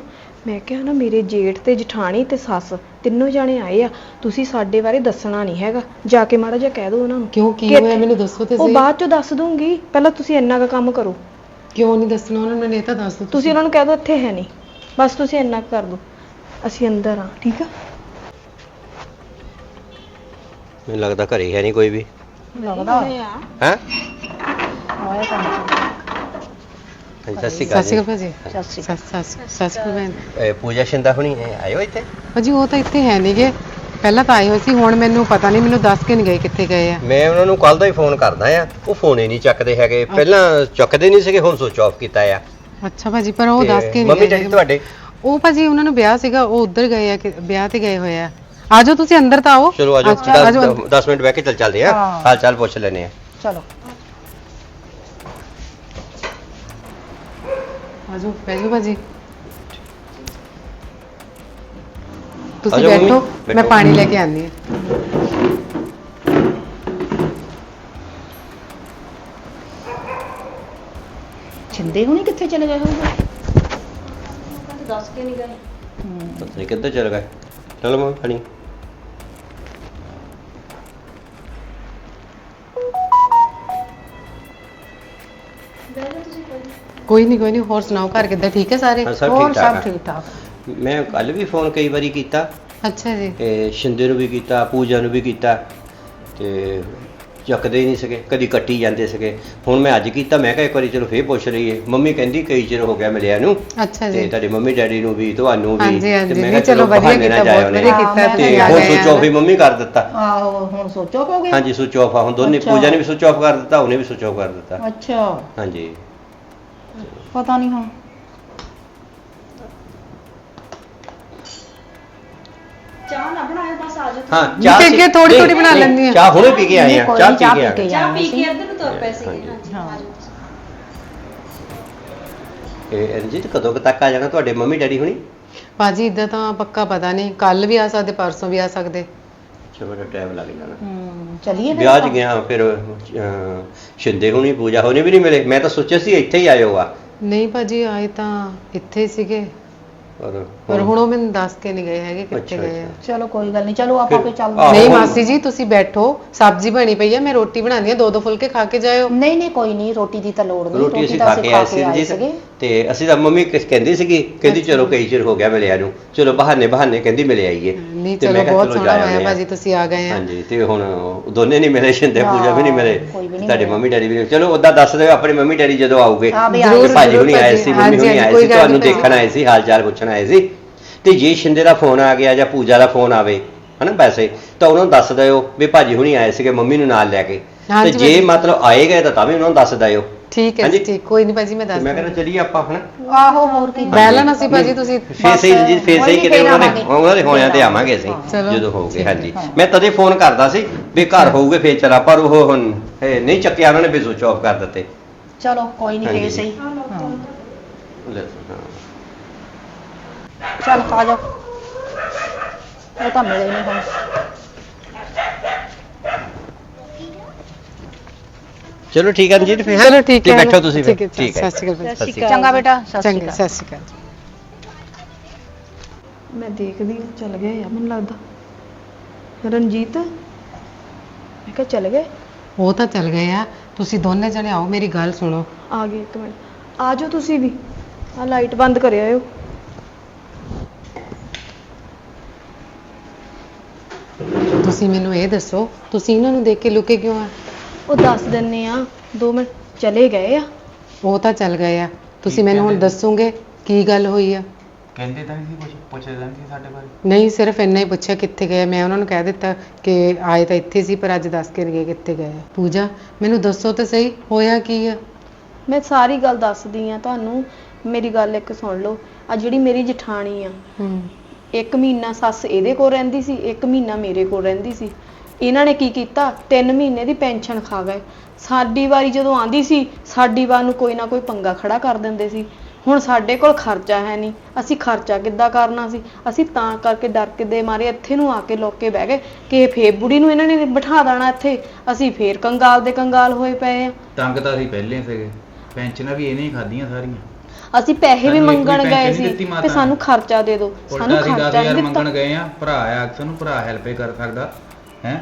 ਮੈਂ ਕਿਹਾ ਨਾ ਮੇਰੇ ਜੇਠ ਤੇ ਜਠਾਣੀ ਤੇ ਸੱਸ ਤਿੰਨੋਂ ਜਾਣੇ ਆਏ ਆ ਤੁਸੀਂ ਸਾਡੇ ਬਾਰੇ ਦੱਸਣਾ ਨਹੀਂ ਹੈਗਾ। ਜਾ ਕੇ ਮਾੜਾ ਜਿਹਾ ਕਹਿ ਦਿਓ ਉਹਨਾਂ ਨੂੰ। ਕਿਉਂ ਕੀ ਕਿ- ਹੋਇਆ? ਮੈਨੂੰ ਦੱਸੋ ਤੇ ਉਹ ਸਹੀ। ਬਾਅਦ ਚ ਦੱਸ ਦੂੰਗੀ। ਪਹਿਲਾਂ ਤੁਸੀਂ ਇੰਨਾ ਕੁ ਕੰਮ ਕਰੋ। ਕਿਉਂ ਨਹੀਂ ਦੱਸਣਾ ਉਹਨਾਂ ਨੂੰ? ਮੈਨੂੰ ਇਹ ਤਾਂ ਦੱਸ ਦਿਓ ਤੁਸੀਂ ਉਹਨਾਂ ਨੂੰ ਕਹਿ ਦਿਓ ਇੱਥੇ ਹੈ ਨਹੀਂ। ਬਸ ਤੁਸੀਂ ਇੰਨਾ ਕੁ ਕਰ ਦਿਓ। ਅਸੀਂ ਅੰਦਰ ਆ ਠੀਕ ਆ? ਮੈਨੂੰ ਲੱਗਦਾ ਘਰੇ ਹੈ ਨਹੀਂ ਕੋਈ ਵੀ। ਲੱਗਦਾ? ਹੈ? ਆਇਆ ਤਾਂ ਨਹੀਂ। ਸਤਿ ਸ਼੍ਰੀ ਸਤਿ ਅਕਾਲ ਸ਼੍ਰੀ ਜੀ ਅਕਾਲ ਭਾਜੀ। ਸਤਿ ਸ਼੍ਰੀ ਸਤਿ ਸਤਿ- ਸਤਿ ਸ਼੍ਰੀ ਅਕਾਲ ਭੈਣ। ਇਹ ਪੂਜਾ ਸ਼ਿੰਦਾ ਹੁਣੀ ਆਏ ਹੋ ਇੱਥੇ? ਭਾਜੀ ਉਹ ਤਾਂ ਇੱਥੇ ਹੈ ਨਹੀਂਗੇ। ਪਹਿਲਾਂ ਤਾਂ ਆਏ ਹੋਏ ਸੀ ਹੁਣ ਮੈਨੂੰ ਪਤਾ ਨਹੀਂ ਮੈਨੂੰ ਦੱਸ ਕੇ ਨਹੀਂ ਗਏ ਕਿੱਥੇ ਗਏ ਆ। ਮੈਂ ਉਹਨਾਂ ਨੂੰ ਕੱਲ ਦਾ ਹੀ ਫੋਨ ਕਰਦਾ ਆ। ਉਹ ਫੋਨ ਹੀ ਨਹੀਂ ਚੱਕਦੇ ਹੈਗੇ। ਪਹਿਲਾਂ ਚੁੱਕਦੇ ਨਹੀਂ ਸੀਗੇ ਹੁਣ ਸੁਚ ਆਫ ਕੀਤਾ ਆ। ਅੱਛਾ ਭਾਜੀ ਪਰ ਉਹ ਤੇ ਦੱਸ ਕੇ ਮੰਮੀ ਨਹੀਂ ਡੈਡੀ ਗਏ ਤੁਹਾਡੇ? ਉਹ ਭਾਜੀ ਉਹਨਾਂ ਨੂੰ ਵਿਆਹ ਸੀਗਾ ਉਹ ਉੱਧਰ ਗਏ ਆ ਕਿ- ਵਿਆਹ ਤੇ ਗਏ ਹੋਏ ਆ। ਆਜੋ ਤੁਸੀਂ ਅੰਦਰ ਤਾਂ ਆਓ। ਚਲੋ ਆਜੋ ਅੱਛਾ, ਆਜੋ। ਅੰਦਰ। 10 ਮਿੰਟ ਬਹਿ ਕੇ ਚੱਲ ਚੱਲਦੇ ਆ। ਹਾਂ। ਹਾਲ ਚਾਲ ਪੁੱਛ ਲੈਨੇ ਆ। ਚਲੋ। ਆਜੋ ਬੈਜੋ ਭਾਜੀ। ਤੁਸੀਂ ਆਜੋ। ਮੰਮੀ, ਬੈਠੋ ਮੈਂ ਬੈਠੋ। ਪਾਣੀ ਲੈ ਕੇ ਆਨੀ ਹਾਂ। ਛਿੰਦੇ ਹੁਣੀ ਕਿੱਥੇ ਚਲੇ ਗਏ ਹੋਣਗੇ? ਦੱਸ ਕੇ ਨਹੀਂ ਗਏ। ਪਤਾ ਨਹੀਂ ਕਿੱਧਰ ਚਲ ਗਏ। ਚਲੋ ਮੰਮੀ ਪਾਣੀ। ਕੋਈ। ਨਹੀਂ ਕੋਈ ਨਹੀਂ ਹੋਰ ਸੁਣਾਓ ਘਰ ਕਿੱਦਾਂ ਠੀਕ ਹੈ ਸਾਰੇ? ਹਾਂ ਸਭ ਹੋਰ ਠੀਕ ਸਭ ਠਾਕ ਆ। ਠੀਕ ਠਾਕ ਮੈਂ ਕੱਲ ਵੀ ਫੋਨ ਕਈ ਵਾਰੀ ਕੀਤਾ। ਅੱਛਾ ਜੀ। ਤੇ ਸ਼ਿੰਦੇ ਨੂੰ ਵੀ ਕੀਤਾ ਪੂਜਾ ਨੂੰ ਵੀ ਕੀਤਾ। ਤੇ ਚੱਕਦੇ ਹੀ ਨਹੀਂ ਸੀਗੇ ਕਦੀ ਕੱਟੀ ਜਾਂਦੇ ਸੀਗੇ। ਹੁਣ ਮੈਂ ਅੱਜ ਕੀਤਾ ਮੈਂ ਕਿਹਾ ਇੱਕ ਵਾਰੀ ਚਲੋ ਫੇਰ ਪੁੱਛ ਲਈਏ। ਮੰਮੀ ਕਹਿੰਦੀ ਕਈ ਚਿਰ ਹੋ ਗਿਆ ਮਿਲਿਆ ਨੂੰ। ਅੱਛਾ ਤੇ ਜੀ। ਤੁਹਾਡੇ ਮੰਮੀ ਡੈਡੀ ਨੂੰ ਵੀ ਤੁਹਾਨੂੰ ਵੀ। ਹਾਂਜੀ ਹਾਂਜੀ। ਤੇ ਮੈਂ ਨਹੀਂ ਕਿਹਾ ਚਲੋ ਵਧੀਆ ਬਹਾਨੇ ਨਾਲ ਕੀਤਾ ਬਹੁਤ ਉਹਨੇ। ਵਧੀਆ ਕੀਤਾ ਤੁਸੀਂ ਤੇ ਆ ਹੁਣ ਗਏ ਸੁਚ ਆਫ ਹੀ ਮੰਮੀ ਕਰ ਦਿੱਤਾ। ਆਹੋ ਹੁਣ ਸੋਚੋ ਕਹੋਗੇ ਹਾਂਜੀ ਸੁਚ ਆਫ ਆ। ਹੁਣ ਦੋਨੇ ਅੱਛਾ। ਪੂਜਾ ਨੇ ਵੀ ਸੁਚ ਆਫ ਕਰ ਦਿੱਤਾ ਉਹਨੇ ਵੀ ਸੁਚ ਆਫ ਕਰ ਦਿੱਤਾ। ਅੱਛਾ। ਹਾਂਜੀ। ਪਤਾ ਨਹੀਂ ਹੁਣ। ਹਾਂ ਨਹੀਂ ਤੇ ਅੱਗੇ ਸੀ- ਥੋੜ੍ਹੀ ਨਹੀਂ, ਥੋੜ੍ਹੀ ਬਣਾ ਨਹੀਂ, ਲੈਂਦੀ ਆ। ਚਾਹ ਹੁਣੇ ਪੀ ਕੇ ਆਏ ਨਹੀਂ, ਆ ਕੋਈ ਚਾਹ ਨਹੀਂ, ਪੀ ਚਾਹ ਕੇ ਪੀ ਆਏ ਕੇ ਚਾਹ ਪੀ। ਕੇ ਇੱਧਰ ਨੂੰ ਤੁਰ ਪਏ ਸੀ। ਹਾਂਜੀ। ਹਾਂਜੀ ਹਾਂ। ਆ ਜਾਓ ਇਹ ਰਣਜੀਤ ਕਦੋਂ ਕੁ ਤੱਕ ਆ ਜਾਣਾ ਤੁਹਾਡੇ ਮੰਮੀ ਡੈਡੀ ਹੁਣੀ? ਭਾਜੀ ਇਦਾਂ ਤਾਂ ਪੱਕਾ ਪਤਾ ਨਹੀਂ। ਕੱਲ ਵੀ ਆ ਸਕਦੇ ਪਰਸੋਂ ਵੀ ਆ ਸਕਦੇ। ਚਲੋ ਟਾਈਮ ਲੱਗ ਜਾਣਾ। ਹੂੰ ਚਲਿਏ ਫਿਰ ਵਿਆਹ 'ਚ ਗਿਆ ਫਿਰ ਅਹ, ਸ਼ਿੰਦੇ ਹੁਣੀ ਪੂਜਾ ਹੋਣੀ ਵੀ ਨਹੀਂ ਮਿਲੇ। ਮੈਂ ਤਾਂ ਸੋਚਿਆ ਸੀ ਇੱਥੇ ਹੀ ਆਇਓ ਆ। ਨਹੀਂ ਭਾਜੀ ਆਏ ਤਾਂ ਇੱਥੇ ਹੀ ਸੀਗੇ। ਪਰ ਪਰ ਹੁਣ ਉਹ ਮੈਨੂੰ ਦੱਸ ਕੇ ਨਹੀਂ ਗਏ ਹੈਗੇ ਕਿੱਥੇ ਅੱਛਾ, ਗਏ ਆ। ਚਲੋ ਕੋਈ ਗੱਲ ਨਹੀਂ ਚਲੋ ਆਪਾਂ ਫਿਰ- ਫੇ ਚੱਲਦੇ ਹਾਂ। ਨਹੀਂ ਹੁਣ- ਮਾਸੀ ਜੀ ਤੁਸੀਂ ਬੈਠੋ ਸਬਜ਼ੀ ਬਣੀ ਪਈ ਆ ਮੈਂ ਰੋਟੀ ਬਣਾਉਂਦੀ ਆ ਦੋ ਦੋ ਫੁਲਕੇ ਖਾ ਕੇ ਜਾਇਓ। ਨਹੀਂ ਨਹੀਂ ਕੋਈ ਨਹੀਂ ਰੋਟੀ ਦੀ ਤਾਂ ਲੋੜ ਨਹੀਂ ਰੋਟੀ ਅਸੀਂ ਤਾਂ ਖਾ ਕੇ ਆਏ ਸੀ ਰਣਜੀਤ ਸੀਗੇ। ਤੇ ਅਸੀਂ ਤਾਂ ਮੰਮੀ ਕਿਸ ਕਹਿੰਦੀ ਸੀਗੀ ਕਹਿੰਦੀ ਚਲੋ ਕਈ ਚਿਰ ਹੋ ਗਿਆ ਮਿਲਿਆ ਨੂੰ ਚਲੋ ਬਹਾਨੇ ਬਹਾਨੇ ਕਹਿੰਦੀ ਮਿਲੇ ਆਈਏ। ਨਹੀਂ ਤੇ ਚਲੋ ਮੈਂ ਕਿਹਾ ਬਹੁਤ ਚਲੋ ਸੋਹਣਾ ਜਾ ਹੋਇਆ ਆਉਂਦੇ ਆ। ਭਾਜੀ ਤੁਸੀਂ ਆ ਗਏ ਆ। ਹਾਂਜੀ ਤੇ ਹੁਣ ਉਹ ਦੋਨੇ ਨਹੀਂ ਮਿਲੇ ਸ਼ਿੰਦੇ ਪੂਜਾ ਵੀ ਨਹੀਂ ਮਿਲੇ ਕੋਈ ਵੀ ਨਹੀਂ ਤੁਹਾਡੇ। ਮੰਮੀ ਡੈਡੀ ਵੀ ਨਹੀਂ ਚਲੋ ਉਦਾਂ ਦੱਸ ਦਿਓ ਆਪਣੇ ਮੰਮੀ ਡੈਡੀ ਜਦੋਂ ਆਉਗੇ ਹਾਂ ਵੀ ਜ਼ਰੂਰ, ਤੇ ਭਾਜੀ ਜ਼ਰੂਰ ਹੁਣੀ ਆਏ ਭਾਜੀ, ਸੀ ਮੰਮੀ ਹੁਣੀ ਹਾਂਜੀ, ਆਏ ਕੋਈ ਸੀ ਗੱਲ ਤੁਹਾਨੂੰ ਨਹੀਂ ਦੇਖਣ ਆਏ ਸੀ ਹਾਲ ਚਾਲ ਪੁੱਛਣ ਆਏ ਸੀ ਤੇ ਜੇ ਸ਼ਿੰਦੇ ਦਾ ਫੋਨ ਆ ਗਿਆ ਜਾਂ ਪੂਜਾ ਦਾ ਫੋਨ ਆਵੇ ਹਨਾ ਵੈਸੇ ਤਾਂ ਉਹਨਾਂ ਨੂੰ ਦੱਸ ਦਿਓ ਵੀ ਭਾਜੀ ਹੁਣੀ ਆਏ ਸੀਗੇ ਮੰਮੀ ਨੂੰ ਨਾਲ ਲੈ ਕੇ ਤੇ ਜੇ। ਮਤਲਬ ਆਏ ਗਏ ਤਾਂ ਤਾਂ ਵੀ ਉਹਨਾਂ ਨੂੰ ਦੱਸ ਦਿਓ ਠੀਕ ਹੈ। ਜੀ ਠੀਕ ਕੋਈ ਨਹੀਂ ਭਾਜੀ ਮੈਂ ਦੱਸ ਮੈਂ ਕਹਿੰਦਾ ਚਲੀਏ ਆਪਾਂ ਹਨਾ ਆਹੋ ਹੋਰ ਕੀ ਬਹਿ ਲੈਣਾ ਸੀ ਭਾਜੀ ਤੁਸੀਂ ਫੇਰ ਸਹੀ ਜੀ ਫੇਰ ਸਹੀ ਕਿਤੇ ਉਹਨਾਂ ਦੇ ਆਵਾਂਗੇ। ਉਹਨਾਂ ਦੇ ਹੋਇਆਂ ਤੇ ਆਵਾਂਗੇ ਅਸੀਂ। ਜਦੋਂ ਹੋਊਗੇ ਹਾਂਜੀ। ਮੈਂ ਤਦੇ ਫੋਨ ਕਰਦਾ ਸੀ ਵੀ ਘਰ ਹੋਊਗੇ ਫੇਰ ਚਲਾ ਪਰ ਉਹ ਹੁਣ ਇਹ ਨਹੀਂ ਚੱਕਿਆ ਉਹਨਾਂ ਨੇ ਵੀ ਸੁਚ ਆਫ ਕਰ ਦਿੱਤੇ ਚਲੋ ਕੋਈ ਨਹੀਂ ਹਾਂਜੀ। ਫੇਰ ਸਹੀ ਹਾਂ ਲੈ, ਹਾਂ। ਚੱਲ ਆ ਜਾਓ ਉਹ ਤਾਂ ਮਿਲੇ ਨਹੀਂ ਹੁਣ ਚਲੋ ਠੀਕ ਹੈ ਰਣਜੀਤ ਫੇਰ ਚਲੋ ਠੀਕ ਹੈ ਬੈਠੋ ਤੁਸੀਂ ਠੀਕ ਫਿਰ। ਹੈ ਠੀਕ ਹੈ ਸਤਿ ਸ਼੍ਰੀ ਅਕਾਲ ਸਤਿ ਸ਼੍ਰੀ ਅਕਾਲ। ਚੰਗਾ ਬੇਟਾ ਸਤਿ ਸ਼੍ਰੀ ਚੰਗਾ ਅਕਾਲ ਸਤਿ ਸ਼੍ਰੀ ਅਕਾਲ ਮੈਂ ਦੇਖਦੀ ਹਾਂ ਚੱਲ ਗਏ ਆ ਮੈਨੂੰ ਲੱਗਦਾ। ਰਣਜੀਤ? ਮੈਂ ਕਿਹਾ ਚੱਲ ਗਏ? ਉਹ ਤਾਂ ਚੱਲ ਗਏ ਆ। ਤੁਸੀਂ ਦੋਨੇ ਜਣੇ ਆਓ ਮੇਰੀ ਗੱਲ ਸੁਣੋ। ਆ ਗਏ ਇੱਕ ਮਿੰਟ। ਆ ਜਾਓ ਤੁਸੀਂ ਵੀ। ਆ ਲਾਈਟ ਬੰਦ ਕਰਿਆ ਆਇਓ ਤੁਸੀਂ ਮੈਨੂੰ ਇਹ ਦੱਸੋ ਤੁਸੀਂ ਇਹਨਾਂ ਨੂੰ ਦੇਖ ਕੇ ਲੁਕੇ ਕਿਉਂ ਆ? ਉਹ ਦੱਸ ਦਿੰਨੇ ਆ 2 ਮਿੰਟ ਚਲੇ ਗਏ ਆ। ਉਹ ਤਾਂ ਚੱਲ ਗਏ ਆ। ਤੁਸੀਂ ਮੈਨੂੰ ਹੁਣ ਦੱਸੋਗੇ ਕੀ ਗੱਲ ਹੋਈ ਆ? ਕਹਿੰਦੇ ਤਾਂ ਨਹੀਂ ਸੀ ਕੁਝ ਪੁੱਛਦੇ ਤਾਂ ਨਹੀਂ ਸੀ ਸਾਡੇ ਬਾਰੇ। ਨਹੀਂ ਸਿਰਫ ਇੰਨਾ ਹੀ ਪੁੱਛਿਆ ਕਿੱਥੇ ਗਏ ਮੈਂ ਉਹਨਾਂ ਨੂੰ ਕਹਿ ਦਿੱਤਾ ਕਿ ਆਏ ਤਾਂ ਇੱਥੇ ਸੀ ਪਰ ਅੱਜ ਦੱਸ ਕੇ ਨਹੀਂ ਗਏ ਕਿੱਥੇ ਗਏ ਆ। ਪੂਜਾ ਮੈਨੂੰ ਦੱਸੋ ਤਾਂ ਸਹੀ ਹੋਇਆ ਕੀ ਆ? ਮੈਂ ਸਾਰੀ ਗੱਲ ਦੱਸਦੀ ਆ ਤੁਹਾਨੂੰ। ਮੇਰੀ ਗੱਲ ਇੱਕ ਸੁਣ ਲਓ। ਆ ਜਿਹੜੀ ਮੇਰੀ ਜਠਾਣੀ ਆ ਹੂੰ। ਇੱਕ ਮਹੀਨਾ ਸੱਸ ਇਹਦੇ ਕੋਲ ਰਹਿੰਦੀ ਸੀ, ਇੱਕ ਮਹੀਨਾ ਮੇਰੇ ਕੋਲ ਰਹਿੰਦੀ ਸੀ। ਇਹਨਾਂ ਨੇ ਕੀ ਕੀਤਾ? 3 ਮਹੀਨੇ ਦੀ ਪੈਨਸ਼ਨ ਖਾ ਗਏ। ਸਾਡੀ ਵਾਰੀ ਜਦੋਂ ਆਂਦੀ ਸੀ, ਸਾਡੀ ਵਾਰ ਨੂੰ ਕੋਈ ਨਾ ਕੋਈ ਪੰਗਾ ਖੜਾ ਕਰ ਦਿੰਦੇ ਸੀ। ਹੁਣ ਸਾਡੇ ਕੋਲ ਖਰਚਾ ਹੈ ਨਹੀਂ। ਅਸੀਂ ਖਰਚਾ ਕਿੱਦਾਂ ਕਰਨਾ ਸੀ? ਅਸੀਂ ਤਾਂ ਕਰਕੇ ਡਰ ਕੇ ਦੇ ਮਾਰੇ, ਇੱਥੇ ਨੂੰ ਆ ਕੇ ਲੋਕ ਬਹਿ ਗਏ। ਕਿ ਇਹ ਫੇਰ ਬੁੜੀ ਨੂੰ ਇਹਨਾਂ ਨੇ ਬਿਠਾ ਦੇਣਾ ਇੱਥੇ। ਅਸੀਂ ਫੇਰ ਕੰਗਾਲ ਦੇ ਕੰਗਾਲ ਹੋਏ ਪਏ ਆ। ਤੰਗ ਤਾਂ ਅਸੀਂ ਪਹਿਲੇ ਸੀਗੇ। ਪੈਨਸ਼ਨਾਂ ਵੀ ਇਹਨੇ ਹੀ ਖਾਧੀਆਂ ਸਾਰੀਆਂ। ਅਸੀਂ ਪੈਸੇ ਵੀ ਮੰਗਣ ਗਏ ਸੀ ਨੇ। ਸਾਨੂੰ ਖਰਚਾ ਦੇ ਦਿਓ ਸਾਨੂੰ ਖਰਚਾ 10000 ਨਹੀਂ ਦਿੱਤਾ। ਮੰਗਣ ਗਏ ਆ ਭਰਾ ਆ ਅਕਸਰ ਨੂੰ ਭਰਾ ਹੈਲਪ ਕਰ ਸਕਦਾ ਹੈ?